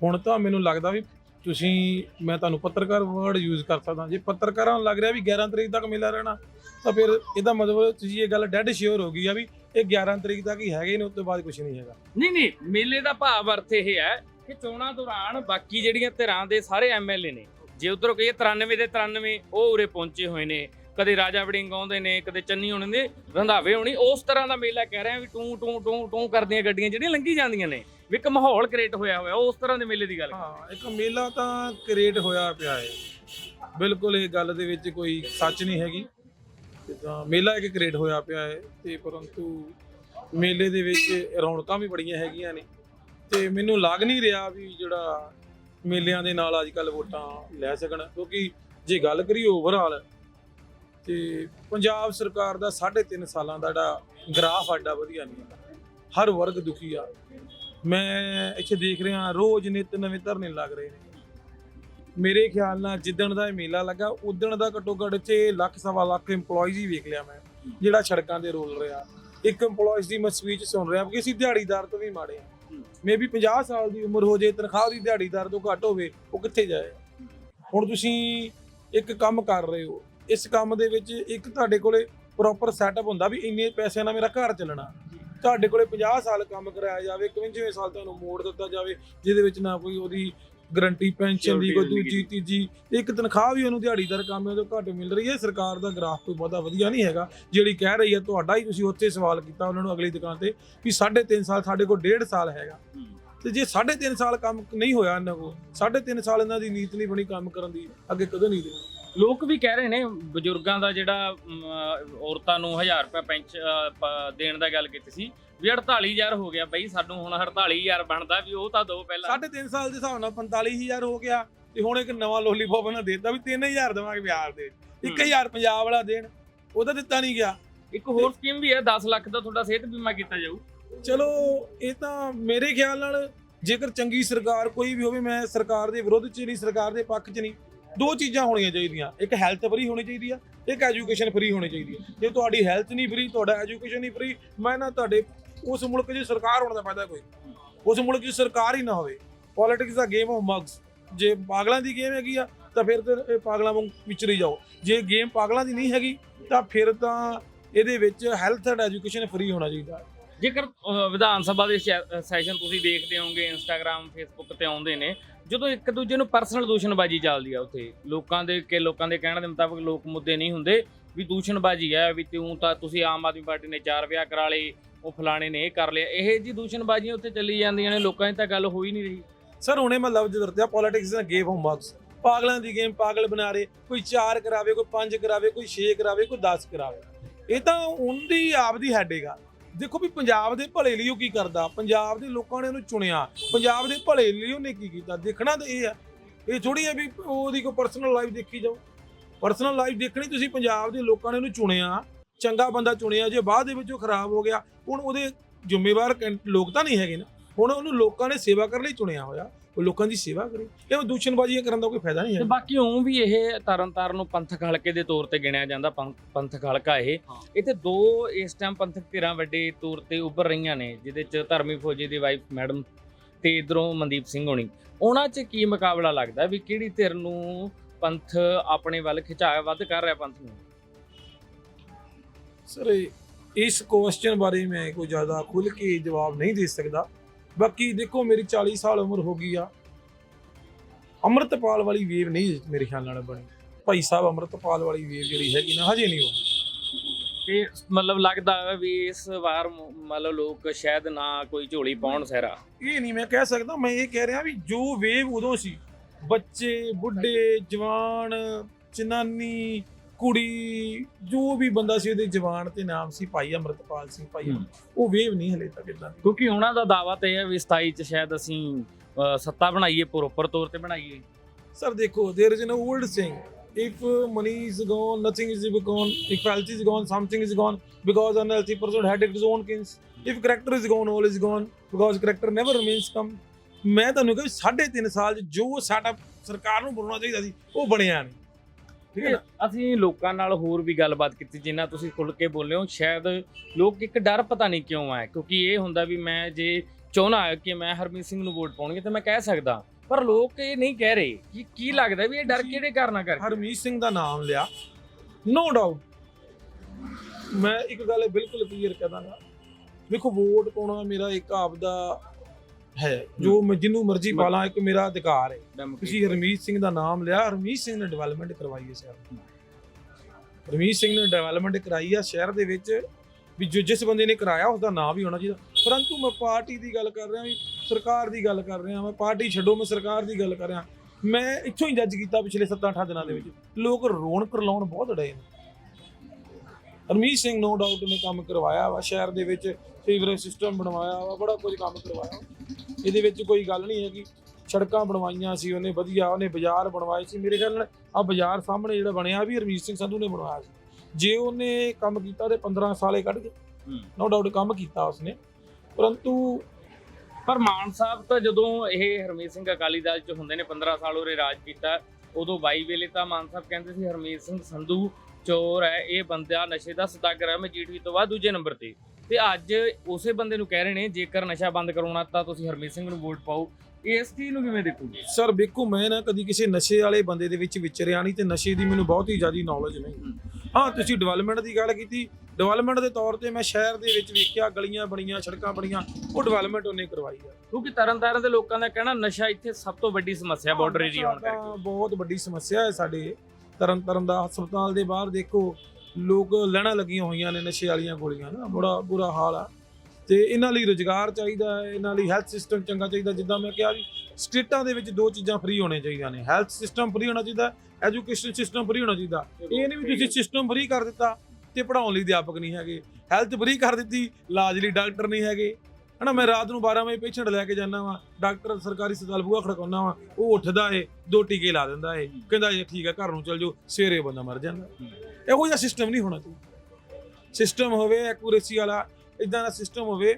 ਹੁਣ ਤਾਂ ਮੈਨੂੰ ਲੱਗਦਾ ਵੀ ਤੁਸੀਂ, ਮੈਂ ਤੁਹਾਨੂੰ ਪੱਤਰਕਾਰ ਵਰਡ ਯੂਜ਼ ਕਰ ਸਕਦਾ। ਜੇ ਪੱਤਰਕਾਰਾਂ ਨੂੰ ਲੱਗ ਰਿਹਾ ਵੀ 11 ਤਰੀਕ ਤੱਕ ਮਿਲਿਆ ਰਹਿਣਾ, ਤਾਂ ਫਿਰ ਇਹਦਾ ਮਤਲਬ ਤੁਸੀਂ ਇਹ ਗੱਲ ਡੈਡ ਸ਼ੋਰ ਹੋ ਗਈ ਆ ਵੀ ਇਹ 11 ਤਰੀਕ ਤੱਕ ਹੀ ਹੈਗੇ ਨੇ ਉਸ ਤੋਂ ਬਾਅਦ ਕੁਝ ਨਹੀਂ ਹੈਗਾ। ਨਹੀਂ ਨਹੀਂ ਮੇਲੇ ਦਾ ਭਾਵ ਅਰਥ ਇਹ ਹੈ ਕਿ ਚੋਣਾਂ ਦੌਰਾਨ ਬਾਕੀ ਜਿਹੜੀਆਂ ਧਿਰਾਂ ਦੇ ਸਾਰੇ ਐਮਐਲਏ ਨੇ ਜੇ ਉਧਰੋਂ ਕਹੀਏ 93 ਦੇ 93 ਉਹ ਉਰੇ ਪਹੁੰਚੇ ਹੋਏ ਨੇ ਕਦੇ ਰਾਜਾ ਵੜਿੰਗ ਆਉਂਦੇ ਨੇ ਕਦੇ ਚੰਨੀ ਹੋਣੇ ਨੇ ਰੰਧਾਵੇ ਹੋਣੀ ਉਸ ਤਰ੍ਹਾਂ ਦਾ ਮੇਲਾ ਕਹਿ ਰਹੇ ਆ ਵੀ ਟੂ ਟੂ ਟੂ ਟੂ ਕਰਦੀਆਂ ਗੱਡੀਆਂ ਜਿਹੜੀਆਂ ਲੰਘੀ ਜਾਂਦੀਆਂ ਨੇ ਵੀ ਇੱਕ ਮਾਹੌਲ ਕ੍ਰੀਏਟ ਹੋਇਆ ਹੋਇਆ ਉਸ ਤਰ੍ਹਾਂ ਦੇ ਮੇਲੇ ਦੀ ਗੱਲ ਹਾਂ ਇੱਕ ਮੇਲਾ ਤਾਂ ਕ੍ਰੀਏਟ ਹੋਇਆ ਪਿਆ ਹੈ। ਬਿਲਕੁਲ ਇਹ ਗੱਲ ਦੇ ਵਿੱਚ ਕੋਈ ਸੱਚ ਨਹੀਂ ਹੈਗੀ। ਤੇ ਮੇਲਾ ਇੱਕ ਕ੍ਰੀਏਟ ਹੋਇਆ ਪਿਆ ਹੈ ਤੇ ਪਰੰਤੂ ਮੇਲੇ ਦੇ ਵਿੱਚ ਰੌਣਕਾਂ ਵੀ ਬੜੀਆਂ ਹੈਗੀਆਂ ਨੇ ਤੇ ਮੈਨੂੰ ਲੱਗ ਨਹੀਂ ਰਿਹਾ ਵੀ ਜਿਹੜਾ ਮੇਲਿਆਂ ਦੇ ਨਾਲ ਅੱਜ ਕੱਲ ਵੋਟਾਂ ਲੈ ਸਕਣ, ਕਿਉਂਕਿ ਜੇ ਗੱਲ ਕਰੀਏ ਓਵਰਆਲ ਤੇ ਪੰਜਾਬ ਸਰਕਾਰ ਦਾ 3.5 ਸਾਲਾਂ ਦਾ ਜਿਹੜਾ ਗ੍ਰਾਫ ਆਡਾ ਵਧੀਆ ਨਹੀਂ ਹੈ। ਹਰ ਵਰਗ ਦੁਖੀ ਆ। ਮੈਂ ਇੱਥੇ ਦੇਖ ਰਿਹਾ, ਰੋਜ਼ ਨਿਤ ਨਵੇਂ ਧਰਨੇ ਲੱਗ ਰਹੇ ਨੇ। ਮੇਰੇ ਖਿਆਲ ਨਾਲ ਜਿੱਦਣ ਦਾ ਇਹ ਮੇਲਾ ਲੱਗਾ, ਉਦਣ ਦਾ ਘੱਟੋ ਘੱਟ ਇੱਥੇ ਲੱਖ, ਸਵਾ ਲੱਖ EMPLOYEES ਹੀ ਵੇਖ ਲਿਆ ਮੈਂ, ਜਿਹੜਾ ਸੜਕਾਂ ਤੇ ਰੋਲ ਰਿਹਾ। ਇੱਕ EMPLOYEES ਦੀ ਮੈਂ ਸਪੀਚ ਸੁਣ ਰਿਹਾ ਕਿ ਅਸੀਂ ਦਿਹਾੜੀਦਾਰ ਤੋਂ ਵੀ ਮਾੜੇ ਆ ਮੇ 50 ਸਾਲ ਦੀ ਉਮਰ ਹੋ ਜੇ, ਤਨਖਾਹ ਦੀ ਦਿਹਾੜੀਦਾਰ ਤੋਂ ਘੱਟ ਹੋਵੇ, ਉਹ ਕਿੱਥੇ ਜਾਏ? ਹੁਣ ਤੁਸੀਂ ਇੱਕ ਕੰਮ ਕਰ ਰਹੇ ਹੋ। ਇਸ ਕੰਮ ਦੇ ਵਿੱਚ ਇੱਕ ਤੁਹਾਡੇ ਕੋਲੇ ਪ੍ਰੋਪਰ ਸੈਟਅਪ ਹੁੰਦਾ ਵੀ ਇੰਨੇ ਪੈਸਿਆਂ ਨਾਲ ਮੇਰਾ ਘਰ ਚੱਲਣਾ। ਤੁਹਾਡੇ ਕੋਲੇ 50 ਸਾਲ ਕੰਮ ਕਰਾਇਆ ਜਾਵੇ 55 ਸਾਲ ਤੁਹਾਨੂੰ ਮੋੜ ਦਿੱਤਾ ਜਾਵੇ, ਜਿਹਦੇ ਵਿੱਚ ਨਾ ਕੋਈ ਉਹਦੀ ਗਰੰਟੀ ਪੈਨਸ਼ਨ ਦੀ ਕੋਈ ਦੂਜੀ ਤੀਜੀ ਇੱਕ ਤਨਖਾਹ ਵੀ ਉਹਨੂੰ ਦਿਹਾੜੀਦਾਰ ਕੰਮ ਹੈ ਤੋਂ ਘੱਟ ਮਿਲ ਰਹੀ ਹੈ। ਸਰਕਾਰ ਦਾ ਗ੍ਰਾਫ ਕੋਈ ਬਹੁਤਾ ਵਧੀਆ ਨਹੀਂ ਹੈਗਾ। ਜਿਹੜੀ ਕਹਿ ਰਹੀ ਹੈ ਤੁਹਾਡਾ ਹੀ ਤੁਸੀਂ ਉੱਥੇ ਸਵਾਲ ਕੀਤਾ ਉਹਨਾਂ ਨੂੰ ਅਗਲੀ ਦੁਕਾਨ ਤੇ ਵੀ 3.5 ਸਾਲ ਸਾਡੇ ਕੋਲ 1.5 ਸਾਲ ਹੈਗਾ। ਤੇ ਜੇ 3.5 ਸਾਲ ਕੰਮ ਨਹੀਂ ਹੋਇਆ ਇਹਨਾਂ ਕੋਲ 3.5 ਸਾਲ ਇਹਨਾਂ ਦੀ ਨੀਤ ਨਹੀਂ ਬਣੀ ਕੰਮ ਕਰਨ ਦੀ ਅੱਗੇ ਕਦੋਂ ਨਹੀਂ ਦੇਣਾ ਲੋਕ ਵੀ ਕਹਿ ਰਹੇ ਨੇ ਬਜ਼ੁਰਗਾਂ ਦਾ ਜਿਹੜਾ ਅਮ, ਔਰਤਾਂ ਨੂੰ 1000 ਰੁਪਏ ਪੈਨਸ਼ਨ ਦੇਣ ਦਾ ਗੱਲ ਕੀਤੀ ਸੀ ਵੀ 48000 ਹੋ ਗਿਆ ਬਈ ਸਾਨੂੰ ਹੁਣ 48000 ਬਣਦਾ ਵੀ ਉਹ ਤਾਂ ਦੋ ਪਹਿਲਾਂ। 3.5 ਸਾਲ ਦੇ ਹਿਸਾਬ ਨਾਲ 45000 ਹੋ ਗਿਆ ਤੇ ਹੁਣ ਇੱਕ ਨਵਾਂ ਲੋਲੀਪੌਪ ਇਹਨਾਂ ਦੇ ਦਿੱਤਾ ਵੀ 3000 ਦੇਵਾਂਗੇ ਬਿਹਾਰ ਦੇ। 1000 ਪੰਜਾਬ ਵਾਲਾ ਦੇਣ ਉਹਦਾ ਦਿੱਤਾ ਨਹੀਂ ਗਿਆ। ਇੱਕ ਹੋਰ ਸਕੀਮ ਵੀ ਹੈ 10 ਲੱਖ ਦਾ ਤੁਹਾਡਾ ਸਿਹਤ ਬੀਮਾ ਕੀਤਾ ਜਾਊ। ਚਲੋ ਇਹ ਤਾਂ ਮੇਰੇ ਖਿਆਲ ਨਾਲ ਜੇਕਰ ਚੰਗੀ ਸਰਕਾਰ ਕੋਈ ਵੀ ਹੋਵੇ ਮੈਂ ਸਰਕਾਰ ਦੇ ਵਿਰੋਧ 'ਚ ਨਹੀਂ ਸਰਕਾਰ ਦੇ ਪੱਖ 'ਚ ਨਹੀਂ ਦੋ ਚੀਜ਼ਾਂ ਹੋਣੀਆਂ ਚਾਹੀਦੀਆਂ। ਇੱਕ ਹੈਲਥ ਫਰੀ ਹੋਣੀ ਚਾਹੀਦੀ ਆ, ਇੱਕ ਐਜੂਕੇਸ਼ਨ ਫਰੀ ਹੋਣੀ ਚਾਹੀਦੀ ਹੈ ਜੇ ਤੁਹਾਡੀ ਹੈਲਥ ਨਹੀਂ ਫਰੀ ਤੁਹਾਡਾ ਐਜੂਕੇਸ਼ਨ ਨਹੀਂ ਫਰੀ ਮੈਂ ਨਾ ਤੁਹਾਡੇ ਉਸ ਮੁਲਕ 'ਚ ਸਰਕਾਰ ਹੋਣ ਦਾ ਫਾਇਦਾ ਕੋਈ। ਨਹੀਂ। ਉਸ ਮੁਲਕ 'ਚ ਸਰਕਾਰ ਹੀ ਨਾ ਹੋਵੇ। ਪੋਲਿਟਿਕਸ ਦਾ ਗੇਮ ਆਫ ਮਗਸ ਜੇ ਪਾਗਲਾਂ ਦੀ ਗੇਮ ਹੈਗੀ ਆ, ਤਾਂ ਫਿਰ ਤੇ ਇਹ ਪਾਗਲਾਂ ਵਾਂਗ ਵਿਚਰੀ ਜਾਓ। ਜੇ ਗੇਮ ਪਾਗਲਾਂ ਦੀ ਨਹੀਂ ਹੈਗੀ, ਤਾਂ ਫਿਰ ਤਾਂ ਇਹਦੇ ਵਿੱਚ ਹੈਲਥ ਐਂਡ ਐਜੂਕੇਸ਼ਨ ਫਰੀ ਹੋਣਾ ਚਾਹੀਦਾ। ਜੇਕਰ ਵਿਧਾਨ ਸਭਾ ਦੇ ਸੈਸ਼ਨ ਤੁਸੀਂ ਦੇਖਦੇ ਹੋਵੋਗੇ ਇੰਸਟਾਗ੍ਰam ਫੇਸਬੁੱਕ ਤੇ ਆਉਂਦੇ ਨੇ ਜਦੋਂ ਇੱਕ ਦੂਜੇ ਨੂੰ ਪਰਸਨਲ ਦੂਸ਼ਣਬਾਜ਼ੀ ਚੱਲਦੀ ਆ ਉੱਥੇ, ਲੋਕਾਂ ਦੇ ਕਿ ਲੋਕਾਂ ਦੇ ਕਹਿਣ ਦੇ ਮੁਤਾਬਕ ਲੋਕ ਮੁੱਦੇ ਨਹੀਂ ਹੁੰਦੇ ਵੀ ਦੂਸ਼ਣਬਾਜ਼ੀ ਹੈ ਵੀ ਤੂੰ ਤਾਂ ਤੁਸੀਂ ਆਮ ਆਦਮੀ ਪਾਰਟੀ ਨੇ ਚਾਰ ਵਿਆਹ ਕਰਾ ਲਏ, ਉਹ ਫਲਾਣੇ ਨੇ ਇਹ ਕਰ ਲਿਆ, ਇਹ ਜੀ ਦੂਸ਼ਣਬਾਜ਼ੀਆਂ ਉੱਥੇ ਚੱਲੀ ਜਾਂਦੀਆਂ ਨੇ, ਲੋਕਾਂ 'ਚ ਤਾਂ ਗੱਲ ਹੋ ਹੀ ਨਹੀਂ ਰਹੀ। ਸਰ, ਹੁਣੇ ਮੈਂ ਲਫ਼ਜ਼ ਵਰਤਿਆ ਪੋਲਿਟਿਕਸ ਦਾ ਗੇਮ ਆਫ ਪਾਗਲਾਂ ਦੀ ਗੇਮ ਪਾਗਲ ਬਣਾ ਰਹੇ, ਕੋਈ 4 ਕਰਾਵੇ, ਕੋਈ 5 ਕਰਾਵੇ, ਕੋਈ 6 ਕਰਾਵੇ, ਕੋਈ 10 ਕਰਾਵੇ। ਇਹ ਤਾਂ ਉਹਦੀ ਆਪਦੀ ਹੈਡੇਗਾ ਦੇਖੋ ਵੀ ਪੰਜਾਬ ਦੇ ਭਲੇ ਲਈ ਉਹ ਕੀ ਕਰਦਾ? ਪੰਜਾਬ ਦੇ ਲੋਕਾਂ ਨੇ ਉਹਨੂੰ ਚੁਣਿਆ। ਪੰਜਾਬ ਦੇ ਭਲੇ ਲਈ ਉਹਨੇ ਕੀ ਕੀਤਾ? ਦੇਖਣਾ ਤਾਂ ਇਹ ਆ। ਇਹ ਥੋੜੀ ਹੈ ਵੀ ਉਹਦੀ ਕੋਈ ਪਰਸਨਲ ਲਾਈਫ ਦੇਖੀ ਜਾਓ। ਪਰਸਨਲ ਲਾਈਫ ਦੇਖਣੀ ਤੁਸੀਂ ਪੰਜਾਬ ਦੇ ਲੋਕਾਂ ਨੇ ਉਹਨੂੰ ਚੁਣਿਆ। ਚੰਗਾ ਬੰਦਾ ਚੁਣਿਆ। ਜੇ ਬਾਅਦ ਦੇ ਵਿੱਚ ਉਹ ਖਰਾਬ ਹੋ ਗਿਆ, ਹੁਣ ਉਹਦੇ ਜ਼ਿੰਮੇਵਾਰ ਕੈਂ- ਲੋਕ ਤਾਂ ਨਹੀਂ ਹੈਗੇ ਨਾ। ਹੁਣ ਉਹਨੂੰ ਲੋਕਾਂ ਨੇ ਸੇਵਾ ਕਰਨ ਲਈ ਚੁਣਿਆ ਹੋਇਆ। ਉਹ ਲੋਕਾਂ ਦੀ ਸੇਵਾ ਕਰੇ। ਇਹ ਦੂਸ਼ਣਬਾਜ਼ੀਆਂ ਕਰਨ ਦਾ ਕੋਈ ਫਾਇਦਾ ਨਹੀਂ ਤੇ ਹੈ। ਬਾਕੀ ਉਹ ਵੀ ਇਹ ਤਰਨਤਾਰਨ ਨੂੰ ਪੰਥਕ ਹਲਕੇ ਦੇ ਤੌਰ ਤੇ ਗਿਣਿਆ ਜਾਂਦਾ ਪੰਥਕ ਹਲਕਾ ਇਹ। ਇੱਥੇ ਦੋ ਇਸ ਟਾਈਮ ਪੰਥਕ ਧਿਰਾਂ ਵੱਡੇ ਤੌਰ ਤੇ ਉੱਭਰ ਰਹੀਆਂ ਨੇ ਜਿਹਦੇ ਚ ਧਰਮੀ ਫੌਜੀ ਦੀ ਵਾਈਫ ਮੈਡਮ ਤੇ ਇਧਰੋਂ ਮਨਦੀਪ ਸਿੰਘ ਹੋਣੀ। ਉਹਨਾਂ 'ਚ ਕੀ ਮੁਕਾਬਲਾ ਲੱਗਦਾ ਵੀ ਕਿਹੜੀ ਧਿਰ ਨੂੰ ਪੰਥ ਆਪਣੇ ਵੱਲ ਖਿਚਾ ਵੱਧ ਕਰ ਰਿਹਾ ਪੰਥ ਨੂੰ? ਸਰ ਇਸ ਕੁਐਸਚਨ ਬਾਰੇ ਮੈਂ ਕੋਈ ਜ਼ਿਆਦਾ ਖੁੱਲ ਕੇ ਜਵਾਬ ਨਹੀਂ ਦੇ ਸਕਦਾ। ਬਾਕੀ ਦੇਖੋ ਮੇਰੀ 40 ਸਾਲ ਉਮਰ ਹੋ ਗਈ ਆ। ਅੰਮ੍ਰਿਤਪਾਲ ਵਾਲੀ ਵੇਵ ਨਹੀਂ ਮੇਰੇ ਖਿਆਲ ਨਾਲ ਬਣੀ। ਭਾਈ ਸਾਹਿਬ ਅੰਮ੍ਰਿਤਪਾਲ ਵਾਲੀ ਵੇਵ ਜਿਹੜੀ ਹੈਗੀ ਨਾ ਹਜੇ ਨਹੀਂ ਹੋਈ ਤੇ ਮਤਲਬ ਲੱਗਦਾ ਹੈ ਵੀ ਇਸ ਵਾਰ ਮਤਲਬ ਲੋਕ ਸ਼ਾਇਦ ਨਾ ਕੋਈ ਝੋਲੀ ਪਾਉਣ ਸਹਿਰਾ। ਇਹ ਨਹੀਂ ਮੈਂ ਕਹਿ ਸਕਦਾ ਮੈਂ ਇਹ ਕਹਿ ਰਿਹਾ ਵੀ ਜੋ ਵੇਵ ਉਦੋਂ ਸੀ ਬੱਚੇ ਬੁੱਢੇ ਜਵਾਨ ਜਨਾਨੀ ਕੁੜੀ ਜੋ ਵੀ ਬੰਦਾ ਸੀ ਉਹਦੇ ਜਵਾਨ ਤੇ ਨਾਮ ਸੀ ਭਾਈ ਅੰਮ੍ਰਿਤਪਾਲ ਸਿੰਘ ਭਾਈ। ਉਹ ਵੇਵ ਨਹੀਂ ਹਲੇ ਤੱਕ ਇਦਾਂ ਦੀ ਕਿਉਂਕਿ ਉਹਨਾਂ ਦਾ ਦਾਵਾ ਤੇ ਹੈ ਵੀ 27 ਚ ਸ਼ਾਇਦ ਅਸੀਂ ਸੱਤਾ ਬਣਾਈਏ ਪ੍ਰੋਪਰ ਤੌਰ ਤੇ ਬਣਾਈਏ Sir, देखो, there is an old saying. If uh, money is gone, nothing is gone. If health is gone, something is gone. Because unhealthy person had its own kins. If character is gone, all is gone. Because character never remains come. ਮੈਂ ਤੁਹਾਨੂੰ ਕਿਹਾ ਵੀ ਸਾਢੇ ਤਿੰਨ ਸਾਲ 'ਚ ਜੋ ਸਾਡਾ ਸਰਕਾਰ ਨੂੰ ਬਣਾਉਣਾ ਚਾਹੀਦਾ ਸੀ ਉਹ ਬਣਿਆ ਨਹੀਂ ਠੀਕ ਹੈ ਨਾ? ਅਸੀਂ ਲੋਕਾਂ ਨਾਲ ਹੋਰ ਵੀ ਗੱਲਬਾਤ ਕੀਤੀ ਜਿੰਨਾ ਤੁਸੀਂ ਖੁੱਲ ਕੇ ਬੋਲੇ ਹੋ ਸ਼ਾਇਦ ਲੋਕ ਇੱਕ ਡਰ ਪਤਾ ਨਹੀਂ ਕਿਉਂ ਹੈ ਕਿਉਂਕਿ ਇਹ ਹੁੰਦਾ ਵੀ ਮੈਂ ਜੇ ਚਾਹੁੰਦਾ ਕਿ ਮੈਂ ਹਰਮੀਤ ਸਿੰਘ ਨੂੰ ਵੋਟ ਪਾਉਣੀ ਤਾਂ ਮੈਂ ਕਹਿ ਸਕਦਾ। ਪਰ ਲੋਕ ਇਹ ਨਹੀਂ ਕਹਿ ਰਹੇ ਕਿ ਕੀ ਲੱਗਦਾ ਵੀ ਇਹ ਡਰ ਕਿਹੜੇ ਕਾਰਨਾਂ ਕਰਕੇ? ਹਰਮੀਤ ਸਿੰਘ ਦਾ ਨਾਮ ਲਿਆ। ਨੋ ਡਾਊਟ ਮੈਂ ਇੱਕ ਗੱਲ ਬਿਲਕੁਲ ਕਲੀਅਰ ਕਰਾਂਗਾ ਵੇਖੋ ਵੋਟ ਪਾਉਣਾ ਮੇਰਾ ਇੱਕ ਆਪਦਾ ਹੈ। ਜੋ ਮੈਂ ਜਿੰਨੂੰ ਮਰਜ਼ੀ ਪਾ ਲਾਂ ਇੱਕ ਮੇਰਾ ਅਧਿਕਾਰ ਹੈ। ਤੁਸੀਂ ਹਰਮੀਤ ਸਿੰਘ ਦਾ ਨਾਮ ਲਿਆ ਹਰਮੀਤ ਸਿੰਘ ਨੇ ਡਿਵੈਲਪਮੈਂਟ ਕਰਵਾਈ ਹੈ ਸ਼ਹਿਰ ਦੀ। ਹਰਮੀਤ ਸਿੰਘ ਨੇ ਡਿਵੈਲਪਮੈਂਟ ਕਰਾਈ ਆ ਸ਼ਹਿਰ ਦੇ ਵਿੱਚ ਵੀ ਜੋ ਜਿਸ ਬੰਦੇ ਨੇ ਕਰਾਇਆ ਉਸ ਦਾ ਨਾਮ ਵੀ ਹੋਣਾ ਚਾਹੀਦਾ। ਪਰੰਤੂ ਮੈਂ ਪਾਰਟੀ ਦੀ ਗੱਲ ਕਰ ਰਿਹਾ ਵੀ ਸਰਕਾਰ ਦੀ ਗੱਲ ਕਰ ਰਿਹਾ ਮੈਂ ਪਾਰਟੀ ਛੱਡੋ ਮੈਂ ਸਰਕਾਰ ਦੀ ਗੱਲ ਕਰ ਰਿਹਾ। ਮੈਂ ਇੱਥੋਂ ਹੀ ਜੱਜ ਕੀਤਾ ਪਿਛਲੇ 7-8 ਦਿਨਾਂ ਦੇ ਵਿੱਚ। ਲੋਕ ਰੋਣ ਕਰਲਾਉਣ ਬਹੁਤ ਡਏ ਨੇ। ਹਰਮੀਤ ਸਿੰਘ ਨੋ ਡਾਊਟ ਨੇ ਕੰਮ ਕਰਵਾਇਆ ਵਾ ਸ਼ਹਿਰ ਦੇ ਵਿੱਚ ਸੀਵਰੇਜ ਸਿਸਟਮ ਬਣਵਾਇਆ ਵਾ ਬੜਾ ਕੁਝ ਕੰਮ ਕਰਵਾਇਆ ਇਹਦੇ ਵਿੱਚ ਕੋਈ ਗੱਲ ਨਹੀਂ ਹੈਗੀ। ਸੜਕਾਂ ਬਣਵਾਈਆਂ ਸੀ ਉਹਨੇ ਵਧੀਆ ਉਹਨੇ ਬਾਜ਼ਾਰ ਬਣਵਾਏ ਸੀ। ਮੇਰੇ ਖਿਆਲ ਨਾਲ ਆ ਬਾਜ਼ਾਰ ਸਾਹਮਣੇ ਜਿਹੜਾ ਬਣਿਆ ਵੀ ਹਰਮੀਤ ਸਿੰਘ ਸੰਧੂ ਨੇ ਬਣਵਾਇਆ ਸੀ। ਜੇ ਉਹਨੇ ਕੰਮ ਕੀਤਾ ਤੇ 15 ਸਾਲੇ ਕੱਢ ਹੂੰ। ਨੋ ਡਾਊਟ ਕੰਮ ਕੀਤਾ ਉਸਨੇ। ਪਰੰਤੂ ਪਰ ਮਾਨ ਸਾਹਿਬ ਤਾਂ ਜਦੋਂ ਇਹ ਹਰਮੀਤ ਸਿੰਘ ਅਕਾਲੀ ਦਲ ਚ ਹੁੰਦੇ ਨੇ 15 ਸਾਲ ਉਰੇ ਰਾਜ ਕੀਤਾ ਉਦੋਂ ਬਾਈ ਵੇਲੇ ਤਾਂ ਮਾਨ ਸਾਹਿਬ ਕਹਿੰਦੇ ਸੀ ਹਰਮੀਤ ਸਿੰਘ ਸੰਧੂ ਚੋਰ ਹੈ ਇਹ ਬੰਦਾ ਨਸ਼ੇ ਦਾ ਸਦਾਗਰ ਹੈ ਮਜੀਠੀ ਤੋਂ ਬਾਅਦ ਦੂਜੇ ਨੰਬਰ ਤੇ। ਤੇ ਅੱਜ ਉਸੇ ਬੰਦੇ ਨੂੰ ਕਹਿ ਰਹੇ ਨੇ ਜੇਕਰ ਨਸ਼ਾ ਬੰਦ ਕਰਾਉਣਾ ਤਾਂ ਤੁਸੀਂ ਹਰਮੀਤ ਸਿੰਘ ਨੂੰ ਵੋਟ ਪਾਓ। ਇਸ ਚੀਜ਼ ਨੂੰ ਕਿਵੇਂ ਦੇਖੋਗੇ? ਸਰ ਵੇਖੋ ਮੈਂ ਨਾ ਕਦੀ ਕਿਸੇ ਨਸ਼ੇ ਵਾਲੇ ਬੰਦੇ ਦੇ ਵਿੱਚ ਵਿਚਰਿਆ ਨਹੀਂ ਤੇ ਨਸ਼ੇ ਦੀ ਮੈਨੂੰ ਬਹੁਤ ਹੀ ਜ਼ਿਆਦਾ ਨੌਲੇਜ ਨਹੀਂ। ਹਾਂ ਤੁਸੀਂ ਡਿਵੈਲਪਮੈਂਟ ਦੀ ਗੱਲ ਕੀਤੀ। ਡਿਵੈਲਪਮੈਂਟ ਦੇ ਤੌਰ ਤੇ ਮੈਂ ਸ਼ਹਿਰ ਦੇ ਵਿੱਚ ਵੇਖਿਆ ਗਲੀਆਂ ਬਣੀਆਂ ਸੜਕਾਂ ਬਣੀਆਂ ਉਹ ਡਿਵੈਲਪਮੈਂਟ ਉਹਨੇ ਕਰਵਾਈ ਆ। ਕਿਉਂਕਿ ਤਰਨਤਾਰਨ ਦੇ ਲੋਕਾਂ ਦਾ ਕਹਿਣਾ ਨਸ਼ਾ ਇੱਥੇ ਸਭ ਤੋਂ ਵੱਡੀ ਸਮੱਸਿਆ ਬਾਰਡਰ ਏਰੀਆ ਹੋਣ ਕਰਕੇ। ਬਹੁਤ ਵੱਡੀ ਸਮੱਸਿਆ ਹੈ ਸਾਡੇ। ਤਰਨ ਤਰਨ ਦਾ ਹਸਪਤਾਲ ਦੇ ਬਾਹਰ ਦੇਖੋ, ਲੋਕ ਲੈਣਾ ਲੱਗੀਆਂ ਹੋਈਆਂ ਨੇ ਨਸ਼ੇ ਵਾਲੀਆਂ ਗੋਲੀਆਂ, ਨਾ ਬੜਾ ਬੁਰਾ ਹਾਲ ਆ। ਤੇ ਇਹਨਾਂ ਲਈ ਰੋਜ਼ਗਾਰ ਚਾਹੀਦਾ ਹੈ, ਇਹਨਾਂ ਲਈ ਹੈਲਥ ਸਿਸਟਮ ਚੰਗਾ ਚਾਹੀਦਾ, ਜਿੱਦਾਂ ਮੈਂ ਕਿਹਾ ਵੀ ਸਟੇਟਾਂ ਦੇ ਵਿੱਚ ਦੋ ਚੀਜ਼ਾਂ ਫ੍ਰੀ ਹੋਣੀਆਂ ਚਾਹੀਦੀਆਂ ਨੇ। ਹੈਲਥ ਸਿਸਟਮ ਫ੍ਰੀ ਹੋਣਾ ਚਾਹੀਦਾ ਐਜੂਕੇਸ਼ਨ ਸਿਸਟਮ ਫ੍ਰੀ ਹੋਣਾ ਚਾਹੀਦਾ। ਇਹ ਨਹੀਂ ਵੀ ਤੁਸੀਂ ਸਿਸਟਮ ਫ੍ਰੀ ਕਰ ਦਿੱਤਾ ਤੇ ਪੜਾਉਣ ਲਈ ਅਧਿਆਪਕ ਨਹੀਂ ਹੈਗੇ ਹੈਲਥ ਫ੍ਰੀ ਕਰ ਦਿੱਤੀ, ਇਲਾਜ ਲਈ ਡਾਕਟਰ ਨਹੀਂ ਹੈਗੇ। ਹਨਾ ਮੈਂ ਰਾਤ ਨੂੰ 12 ਵਜੇ ਪੇਸ਼ੈਂਟ ਲੈ ਕੇ ਜਾਂਦਾ ਵਾਂ ਡਾਕਟਰ ਸਰਕਾਰੀ ਹਸਪਤਾਲ ਬੂਹਾ ਖੜਕਾਉਣਾ ਵਾਂ ਉਹ ਉੱਠਦਾ ਏ ਦੋ ਟੀਕੇ ਲਾ ਦਿੰਦਾ ਏ ਕਹਿੰਦਾ ਇਹ ਠੀਕ ਹੈ ਘਰ ਨੂੰ ਚਲ ਜਾਓ ਸਵੇਰੇ ਬੰਦਾ ਮਰ ਜਾਂਦਾ। ਇਹੋ ਜਿਹਾ ਸਿਸਟਮ ਨਹੀਂ ਹੋਣਾ ਚਾਹੀਦਾ। ਸਿਸਟਮ ਹੋਵੇ ਐਕੂਰੇਸੀ ਵਾਲਾ ਇਦਾਂ ਦਾ ਸਿਸਟਮ ਹੋਵੇ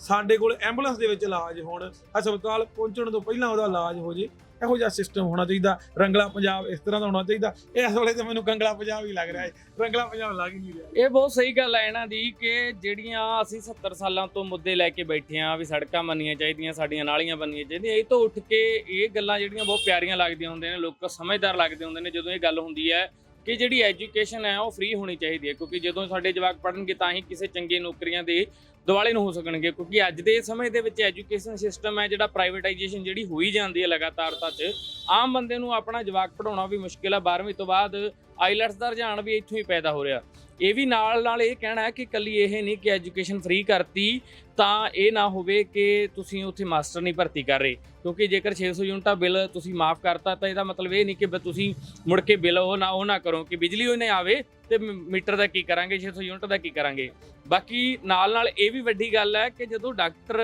ਸਾਡੇ ਕੋਲ ਐਂਬੂਲੈਂਸ ਦੇ ਵਿੱਚ ਇਲਾਜ ਹੋਣ, ਹਸਪਤਾਲ ਪਹੁੰਚਣ ਤੋਂ ਪਹਿਲਾਂ ਉਹਦਾ ਇਲਾਜ ਹੋ ਜੇ, ਇਹੋ ਜਿਹਾ ਸਿਸਟਮ ਹੋਣਾ ਚਾਹੀਦਾ। ਰੰਗਲਾ ਪੰਜਾਬ ਇਸ ਤਰ੍ਹਾਂ ਦਾ ਹੋਣਾ ਚਾਹੀਦਾ। ਇਸ ਵੇਲੇ ਤੇ ਮੈਨੂੰ ਕੰਗਲਾ ਪੰਜਾਬ ਹੀ ਲੱਗ ਰਿਹਾ ਹੈ। ਰੰਗਲਾ ਪੰਜਾਬ ਲੱਗ ਨਹੀਂ ਰਿਹਾ। ਇਹ ਬਹੁਤ ਸਹੀ ਗੱਲ ਹੈ ਇਹਨਾਂ ਦੀ ਕਿ ਜਿਹੜੀਆਂ ਅਸੀਂ 70 ਸਾਲਾਂ ਤੋਂ ਮੁੱਦੇ ਲੈ ਕੇ ਬੈਠੇ ਆਂ ਵੀ ਸੜਕਾਂ ਬਣਨੀਆਂ ਚਾਹੀਦੀਆਂ, ਸਾਡੀਆਂ ਨਾਲੀਆਂ ਬਣਨੀਆਂ ਚਾਹੀਦੀਆਂ, ਇਹ ਤੋਂ ਉੱਠ ਕੇ ਇਹ ਗੱਲਾਂ ਜਿਹੜੀਆਂ ਬਹੁਤ ਪਿਆਰੀਆਂ ਲੱਗਦੀਆਂ ਹੁੰਦੀਆਂ ਨੇ, ਲੋਕ ਸਮਝਦਾਰ ਲੱਗਦੇ ਹੁੰਦੇ ਨੇ ਜਦੋਂ ਇਹ ਗੱਲ ਹੁੰਦੀ ਹੈ ਕਿ ਜਿਹੜੀ ਐਜੂਕੇਸ਼ਨ ਹੈ ਉਹ ਫ੍ਰੀ ਹੋਣੀ ਚਾਹੀਦੀ ਹੈ, ਕਿਉਂਕਿ ਜਦੋਂ ਸਾਡੇ ਜਵਾਕ ਪੜ੍ਹਨਗੇ ਤਾਂ ਹੀ ਕਿਸੇ ਚੰਗੇ ਨੌਕਰੀਆਂ ਦੇ ਦੁਆਲੇ ਨੂੰ ਹੋ ਸਕਣਗੇ, ਕਿਉਂਕਿ ਅੱਜ ਦੇ ਸਮੇਂ ਦੇ ਵਿੱਚ ਐਜੂਕੇਸ਼ਨ ਸਿਸਟਮ ਹੈ, ਜਿਹੜਾ ਪ੍ਰਾਈਵੇਟਾਈਜੇਸ਼ਨ ਜਿਹੜੀ ਹੋਈ ਜਾਂਦੀ ਹੈ ਲਗਾਤਾਰਤਾ 'ਚ ਆਮ ਬੰਦੇ ਨੂੰ ਆਪਣਾ ਜਵਾਕ ਪੜਾਉਣਾ ਵੀ ਮੁਸ਼ਕਿਲ ਆ। 12ਵੀਂ ਤੋਂ ਬਾਅਦ ਆਈਲੈਟਸ ਦਾ ਰੁਝਾਨ ਵੀ ਇੱਥੋਂ ਹੀ ਪੈਦਾ ਹੋ ਰਿਹਾ। ਇਹ ਵੀ ਨਾਲ ਨਾਲ ਇਹ ਕਹਿਣਾ ਹੈ ਕਿ ਕੱਲੀ ਇਹ ਨਹੀਂ ਕਿ ਐਜੂਕੇਸ਼ਨ ਫ੍ਰੀ ਕਰਤੀ, ਤਾਂ ਇਹ ਨਾ ਹੋਵੇ ਕਿ ਤੁਸੀਂ ਉੱਥੇ ਮਾਸਟਰ ਨਹੀਂ ਭਰਤੀ ਕਰ ਰਹੇ। ਕਿਉਂਕਿ ਜੇਕਰ 600 ਯੂਨਿਟਾਂ ਬਿੱਲ ਤੁਸੀਂ ਮਾਫ ਕਰਤਾ, ਤਾਂ ਇਹਦਾ ਮਤਲਬ ਇਹ ਨਹੀਂ ਕਿ ਤੁਸੀਂ ਮੁੜ ਕੇ ਬਿੱਲ ਉਹ ਨਾ ਉਹ ਨਾ ਕਰੋ ਕਿ ਬਿਜਲੀ ਉਹ ਨਾ ਆਵੇ। ਤੇ ਮ- ਮੀਟਰ ਦਾ ਕੀ ਕਰਾਂਗੇ 600 ਯੂਨਿਟ ਦਾ ਕੀ ਕਰਾਂਗੇ? ਬਾਕੀ ਨਾਲ ਨਾਲ ਇਹ ਵੀ ਵੱਡੀ ਗੱਲ ਹੈ ਕਿ ਜਦੋਂ ਡਾਕਟਰ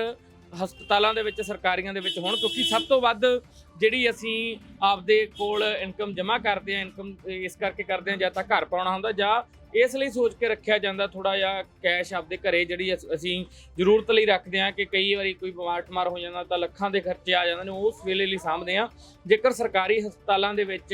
ਹਸਪਤਾਲਾਂ ਦੇ ਵਿੱਚ, ਸਰਕਾਰੀਆਂ ਦੇ ਵਿੱਚ ਹੋਣ, ਕਿਉਂਕਿ ਸਭ ਤੋਂ ਵੱਧ ਜਿਹੜੀ ਅਸੀਂ ਆਪਦੇ ਕੋਲ ਇਨਕਮ ਜਮ੍ਹਾਂ ਕਰਦੇ ਆ ਇਨਕਮ ਇਸ ਕਰਕੇ ਕਰਦੇ ਆ ਜਾਂ ਤਾਂ ਘਰ ਪਾਉਣਾ ਹੁੰਦਾ ਜਾਂ ਇਸ ਲਈ ਸੋਚ ਕੇ ਰੱਖਿਆ ਜਾਂਦਾ ਥੋੜਾ ਜਿਹਾ ਕੈਸ਼ ਆਪਦੇ ਘਰੇ ਜਿਹੜੀ ਅਸ- ਅਸੀਂ ਜ਼ਰੂਰਤ ਲਈ ਰੱਖਦੇ ਆ ਕਿ ਕਈ ਵਾਰੀ ਕੋਈ ਬਿਮਾਰ ਠਮਾਰ ਹੋ ਜਾਂਦਾ ਤਾਂ ਲੱਖਾਂ ਦੇ ਖਰਚੇ ਆ ਜਾਂਦੇ ਨੇ ਉਸ ਵੇਲੇ ਲਈ ਸਾਂਭਦੇ ਆ ਜੇਕਰ ਸਰਕਾਰੀ ਹਸਪਤਾਲਾਂ ਦੇ ਵਿੱਚ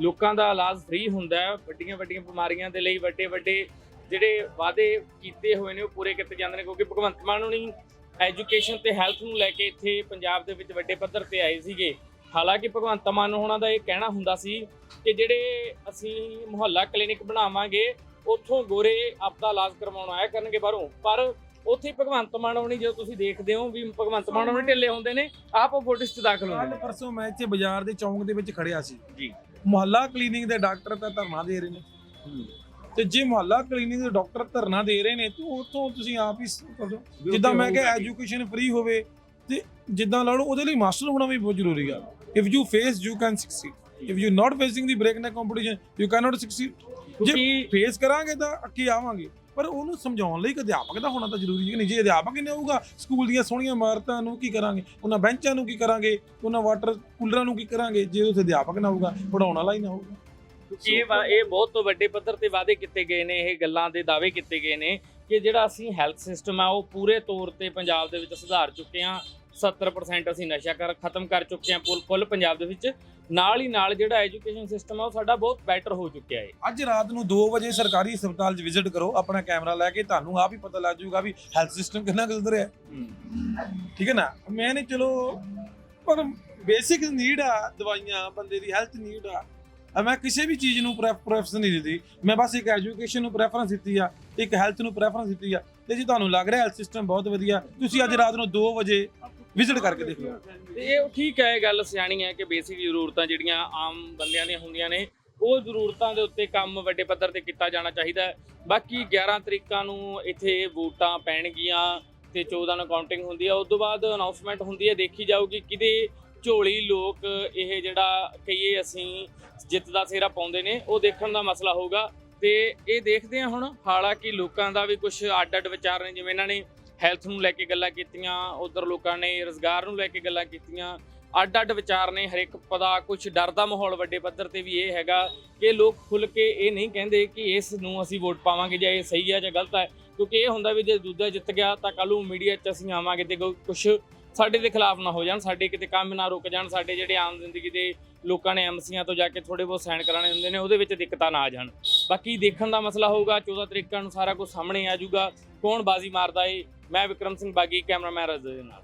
ਲੋਕਾਂ ਦਾ ਇਲਾਜ ਫ੍ਰੀ ਹੁੰਦਾ ਹੈ ਵੱਡੀਆਂ ਵੱਡੀਆਂ ਬਿਮਾਰੀਆਂ ਦੇ ਲਈ ਵੱਡੇ ਵੱਡੇ ਜਿਹੜੇ ਵਾਅਦੇ ਕੀਤੇ ਹੋਏ ਨੇ ਉਹ ਪੂਰੇ ਕੀਤੇ ਜਾਂਦੇ ਨੇ ਕਿਉਂਕਿ ਭਗਵੰਤ ਮਾਨ ਹੁਣੀ ਐਜੂਕੇਸ਼ਨ ਤੇ ਹੈਲਥ ਨੂੰ ਲੈ ਕੇ ਇੱਥੇ ਪੰਜਾਬ ਦੇ ਵਿੱਚ ਵੱਡੇ ਪੱਧਰ ਤੇ ਆਏ ਸੀਗੇ। ਹਾਲਾਂਕਿ ਭਗਵੰਤ ਮਾਨ ਹੋਣਾ ਦਾ ਇਹ ਕਹਿਣਾ ਹੁੰਦਾ ਸੀ ਕਿ ਜਿਹੜੇ ਅਸੀਂ ਮੁਹੱਲਾ ਕਲੀਨਿਕ ਬਣਾਵਾਂਗੇ ਉੱਥੋਂ ਗੋਰੇ ਆਪਦਾ ਇਲਾਜ ਕਰਵਾਉਣ ਆਇਆ ਕਰਨਗੇ ਬਾਹਰੋਂ। ਪਰ ਉੱਥੇ ਭਗਵੰਤ ਮਾਨ ਹੋਣੀ ਜਦੋਂ ਤੁਸੀਂ ਦੇਖਦੇ ਹੋ ਵੀ ਭਗਵੰਤ ਮਾਨ ਹੋਣੀ ਢਿੱਲੇ ਹੁੰਦੇ ਨੇ ਆਪ ਉਹ ਫੋਟਿਸ 'ਚ ਦਾਖਲ ਹੁੰਦੇ ਕੱਲ ਨੇ ਪਰਸੋਂ ਮੈਂ ਇੱਥੇ ਬਾਜ਼ਾਰ ਦੇ ਚੌਂਕ ਦੇ ਵਿੱਚ ਖੜਿਆ ਸੀ। ਜੀ। ਮੁਹੱਲਾ ਕਲੀਨਿਕ ਦੇ ਡਾਕਟਰ ਤਾਂ ਧਰਨਾ ਦੇ ਰਹੇ ਨੇ। ਤੇ ਜੇ ਮੁਹੱਲਾ ਕਲੀਨਿਕ ਦੇ ਡਾਕਟਰ ਧਰਨਾ ਦੇ ਰਹੇ ਨੇ ਤੇ ਉੱਥੋਂ ਤੁਸੀਂ ਆਪ ਹੀ ਕਰ ਜਿੱਦਾਂ ਮੈਂ ਕਿਹਾ ਐਜੂਕੇਸ਼ਨ ਫ੍ਰੀ ਹੋਵੇ ਤੇ ਜਿੱਦਾਂ ਲਾ ਲਓ ਉਹਦੇ ਲਈ ਮਾਸਟਰ ਹੋਣਾ ਵੀ ਬਹੁਤ ਜ਼ਰੂਰੀ ਆ। If you face you can succeed if you not facing the break neck competition you can not succeed ਕਿਉਂਕਿ ਫੇਸ ਕਰਾਂਗੇ ਤਾਂ ਅੱਗੇ ਆਵਾਂਗੇ। ਪਰ ਉਹਨੂੰ ਸਮਝਾਉਣ ਲਈ ਇੱਕ ਅਧਿਆਪਕ ਦਾ ਹੋਣਾ ਤਾਂ ਜ਼ਰੂਰੀ ਹੈ ਕਿ ਨਹੀਂ ਜੇ ਅਧਿਆਪਕ ਹੀ ਨਹੀਂ ਹੋਊਗਾ? ਸਕੂਲ ਦੀਆਂ ਸੋਹਣੀਆਂ ਇਮਾਰਤਾਂ ਨੂੰ ਕੀ ਕਰਾਂਗੇ? ਉਹਨਾਂ ਬੈਂਚਾਂ ਨੂੰ ਕੀ ਕਰਾਂਗੇ? ਉਹਨਾਂ ਵਾਟਰ ਕੂਲਰਾਂ ਨੂੰ ਕੀ ਕਰਾਂਗੇ? ਜੇ ਉੱਥੇ ਅਧਿਆਪਕ ਨਾ ਹੋਊਗਾ ਪੜਾਉਣ ਵਾਲਾ ਹੀ ਨਾ ਹੋਊਗਾ। ਇਹ ਇਹ ਬਹੁਤ ਤੋਂ ਵੱਡੇ ਪੱਧਰ ਤੇ ਵਾਅਦੇ ਕੀਤੇ ਗਏ ਨੇ, ਇਹ ਗੱਲਾਂ ਦੇ ਦਾਅਵੇ ਕੀਤੇ ਗਏ ਨੇ ਕਿ ਜਿਹੜਾ ਅਸੀਂ ਹੈਲਥ ਸਿਸਟਮ ਆ, ਉਹ ਪੂਰੇ ਤੌਰ ਤੇ ਪੰਜਾਬ ਦੇ ਵਿੱਚ ਸੁਧਾਰ ਚੁੱਕੇ ਹਾਂ। 70% ਅਸੀਂ ਨਸ਼ਾ ਕਰ, ਖਤਮ ਕਰ ਚੁੱਕੇ ਹਾਂ ਫੁੱਲ ਫੁੱਲ ਪੰਜਾਬ ਦੇ ਵਿੱਚ। ਨਾਲ ਹੀ ਨਾਲ ਜਿਹੜਾ ਐਜੂਕੇਸ਼ਨ ਸਿਸਟਮ ਆ ਉਹ ਸਾਡਾ ਬਹੁਤ ਬੈਟਰ ਹੋ ਚੁੱਕਿਆ ਹੈ ਅੱਜ ਰਾਤ ਨੂੰ 2 ਵਜੇ ਸਰਕਾਰੀ ਹਸਪਤਾਲ 'ਚ ਵਿਜ਼ਿਟ ਕਰੋ ਆਪਣਾ ਕੈਮਰਾ ਲੈ ਕੇ ਤੁਹਾਨੂੰ ਆਪ ਹੀ ਪਤਾ ਲੱਗ ਜਾਊਗਾ ਵੀ ਹੈਲਥ ਸਿਸਟਮ ਕਿੰਨਾ ਕੁ ਸੁਧਰਿਆ। ਠੀਕ ਹੈ ਨਾ? ਮੈਂ ਨਹੀਂ ਚਲੋ ਪਰ ਬੇਸਿਕ ਨੀਡ ਆ ਦਵਾਈਆਂ ਬੰਦੇ ਦੀ ਹੈਲਥ ਨੀਡ ਆ। ਆ ਮੈਂ ਕਿਸੇ ਵੀ ਚੀਜ਼ ਨੂੰ ਪ੍ਰੈਫਰੈਂਸ ਨਹੀਂ ਦਿੱਤੀ। ਮੈਂ ਬਸ ਇੱਕ ਐਜੂਕੇਸ਼ਨ ਨੂੰ ਪ੍ਰੈਫਰੈਂਸ ਦਿੱਤੀ ਆ ਇੱਕ ਹੈਲਥ ਨੂੰ ਪ੍ਰੈਫਰੈਂਸ ਦਿੱਤੀ ਆ। ਤੇ ਜੇ ਤੁਹਾਨੂੰ ਲੱਗ ਰਿਹਾ ਹੈਲਥ ਸਿਸਟਮ ਬਹੁਤ ਵਧੀਆ। ਤੁਸੀਂ ਅੱਜ ਰਾਤ ਨੂੰ 2 ਵਜੇ ਵਿਜ਼ਿਟ ਕਰਕੇ ਦੇਖੋ ਤੇ ਇਹ ਠੀਕ ਹੈ, ਇਹ ਗੱਲ ਸਿਆਣੀ ਹੈ ਕਿ ਬੇਸਿਕ ਜ਼ਰੂਰਤਾਂ ਜਿਹੜੀਆਂ ਆਮ ਬੰਦਿਆਂ ਦੀਆਂ ਹੁੰਦੀਆਂ ਨੇ, ਉਹ ਜ਼ਰੂਰਤਾਂ ਦੇ ਉੱਤੇ ਕੰਮ ਵੱਡੇ ਪੱਧਰ ਤੇ ਕੀਤਾ ਜਾਣਾ ਚਾਹੀਦਾ ਹੈ। ਬਾਕੀ 11 ਤਰੀਕਾਂ ਨੂੰ ਇੱਥੇ ਵੋਟਾਂ ਪੈਣਗੀਆਂ ਤੇ 14 ਨੂੰ ਕਾਊਂਟਿੰਗ ਹੁੰਦੀ ਹੈ। ਉਸ ਤੋਂ ਬਾਅਦ ਅਨਾਉਂਸਮੈਂਟ ਹੁੰਦੀ ਹੈ, ਦੇਖੀ ਜਾਊਗੀ ਕਿਹਦੇ ਝੋਲੀ ਲੋਕ ਇਹ ਜਿਹੜਾ ਕਹੀਏ ਅਸੀਂ ਜਿੱਤ ਦਾ ਸਿਹਰਾ ਪਾਉਂਦੇ ਨੇ, ਉਹ ਦੇਖਣ ਦਾ ਮਸਲਾ ਹੋਊਗਾ। ਤੇ ਇਹ ਦੇਖਦੇ ਹਾਂ ਹੁਣ, ਹਾਲਾਂਕਿ ਲੋਕਾਂ ਦਾ ਵੀ ਕੁਝ ਅੱਡ-ਅੱਡ ਵਿਚਾਰ ਨੇ, ਜਿਵੇਂ ਇਹਨਾਂ ਨੇ ਹੈਲਥ ਨੂੰ ਲੈ ਕੇ ਗੱਲਾਂ ਕੀਤੀਆਂ, ਉਧਰ ਲੋਕਾਂ ਨੇ ਰੋਜ਼ਗਾਰ ਨੂੰ ਲੈ ਕੇ ਗੱਲਾਂ ਕੀਤੀਆਂ, ਅੱਡ-ਅੱਡ ਵਿਚਾਰ ਨੇ ਹਰ ਇੱਕ ਪਤਾ ਕੁਝ ਡਰ ਦਾ ਮਾਹੌਲ ਵੱਡੇ ਪੱਧਰ ਤੇ ਵੀ ਇਹ ਹੈਗਾ ਕਿ ਲੋਕ ਖੁੱਲ ਕੇ ਇਹ ਨਹੀਂ ਕਹਿੰਦੇ ਕਿ ਇਸ ਨੂੰ ਅਸੀਂ ਵੋਟ ਪਾਵਾਂਗੇ ਜਾਂ ਇਹ ਸਹੀ ਹੈ ਜਾਂ ਗਲਤ ਹੈ, ਕਿਉਂਕਿ ਇਹ ਹੁੰਦਾ ਵੀ ਜੇ ਦੂਜਾ ਜਿੱਤ ਗਿਆ ਤਾਂ ਕੱਲ ਨੂੰ ਮੀਡੀਆ 'ਚ ਅਸੀਂ ਆਵਾਂਗੇ ਤੇ ਕੁਝ ਸਾਡੇ ਦੇ ਖਿਲਾਫ ਨਾ ਹੋ ਜਾਣ, ਸਾਡੇ ਕਿਤੇ ਕੰਮ ਨਾ ਰੁਕ ਜਾਣ, ਸਾਡੇ ਜਿਹੜੇ ਆਮ ਜ਼ਿੰਦਗੀ ਦੇ ਲੋਕਾਂ ਨੇ ਐਮਸੀਆਂ ਤੋਂ ਜਾ ਕੇ ਥੋੜੇ ਬਹੁਤ ਸਾਈਨ ਕਰਾਣੇ ਹੁੰਦੇ ਨੇ, ਉਹਦੇ ਵਿੱਚ ਦਿੱਕਤਾਂ ਨਾ ਆ ਜਾਣ। ਬਾਕੀ ਦੇਖਣ ਦਾ ਮਸਲਾ ਹੋਊਗਾ 14 ਤਰੀਕਾਂ ਨੂੰ ਸਾਰਾ ਕੁਝ ਸਾਹਮਣੇ ਆ ਜਾਊਗਾ, ਕੌਣ ਬਾਜ਼ੀ ਮਾਰਦਾ ਏ ਮੈਂ ਵਿਕਰਮ ਸਿੰਘ ਬਾਗੀ ਕੈਮਰਾਮੈਨ ਰਜੇ ਦੇ ਨਾਲ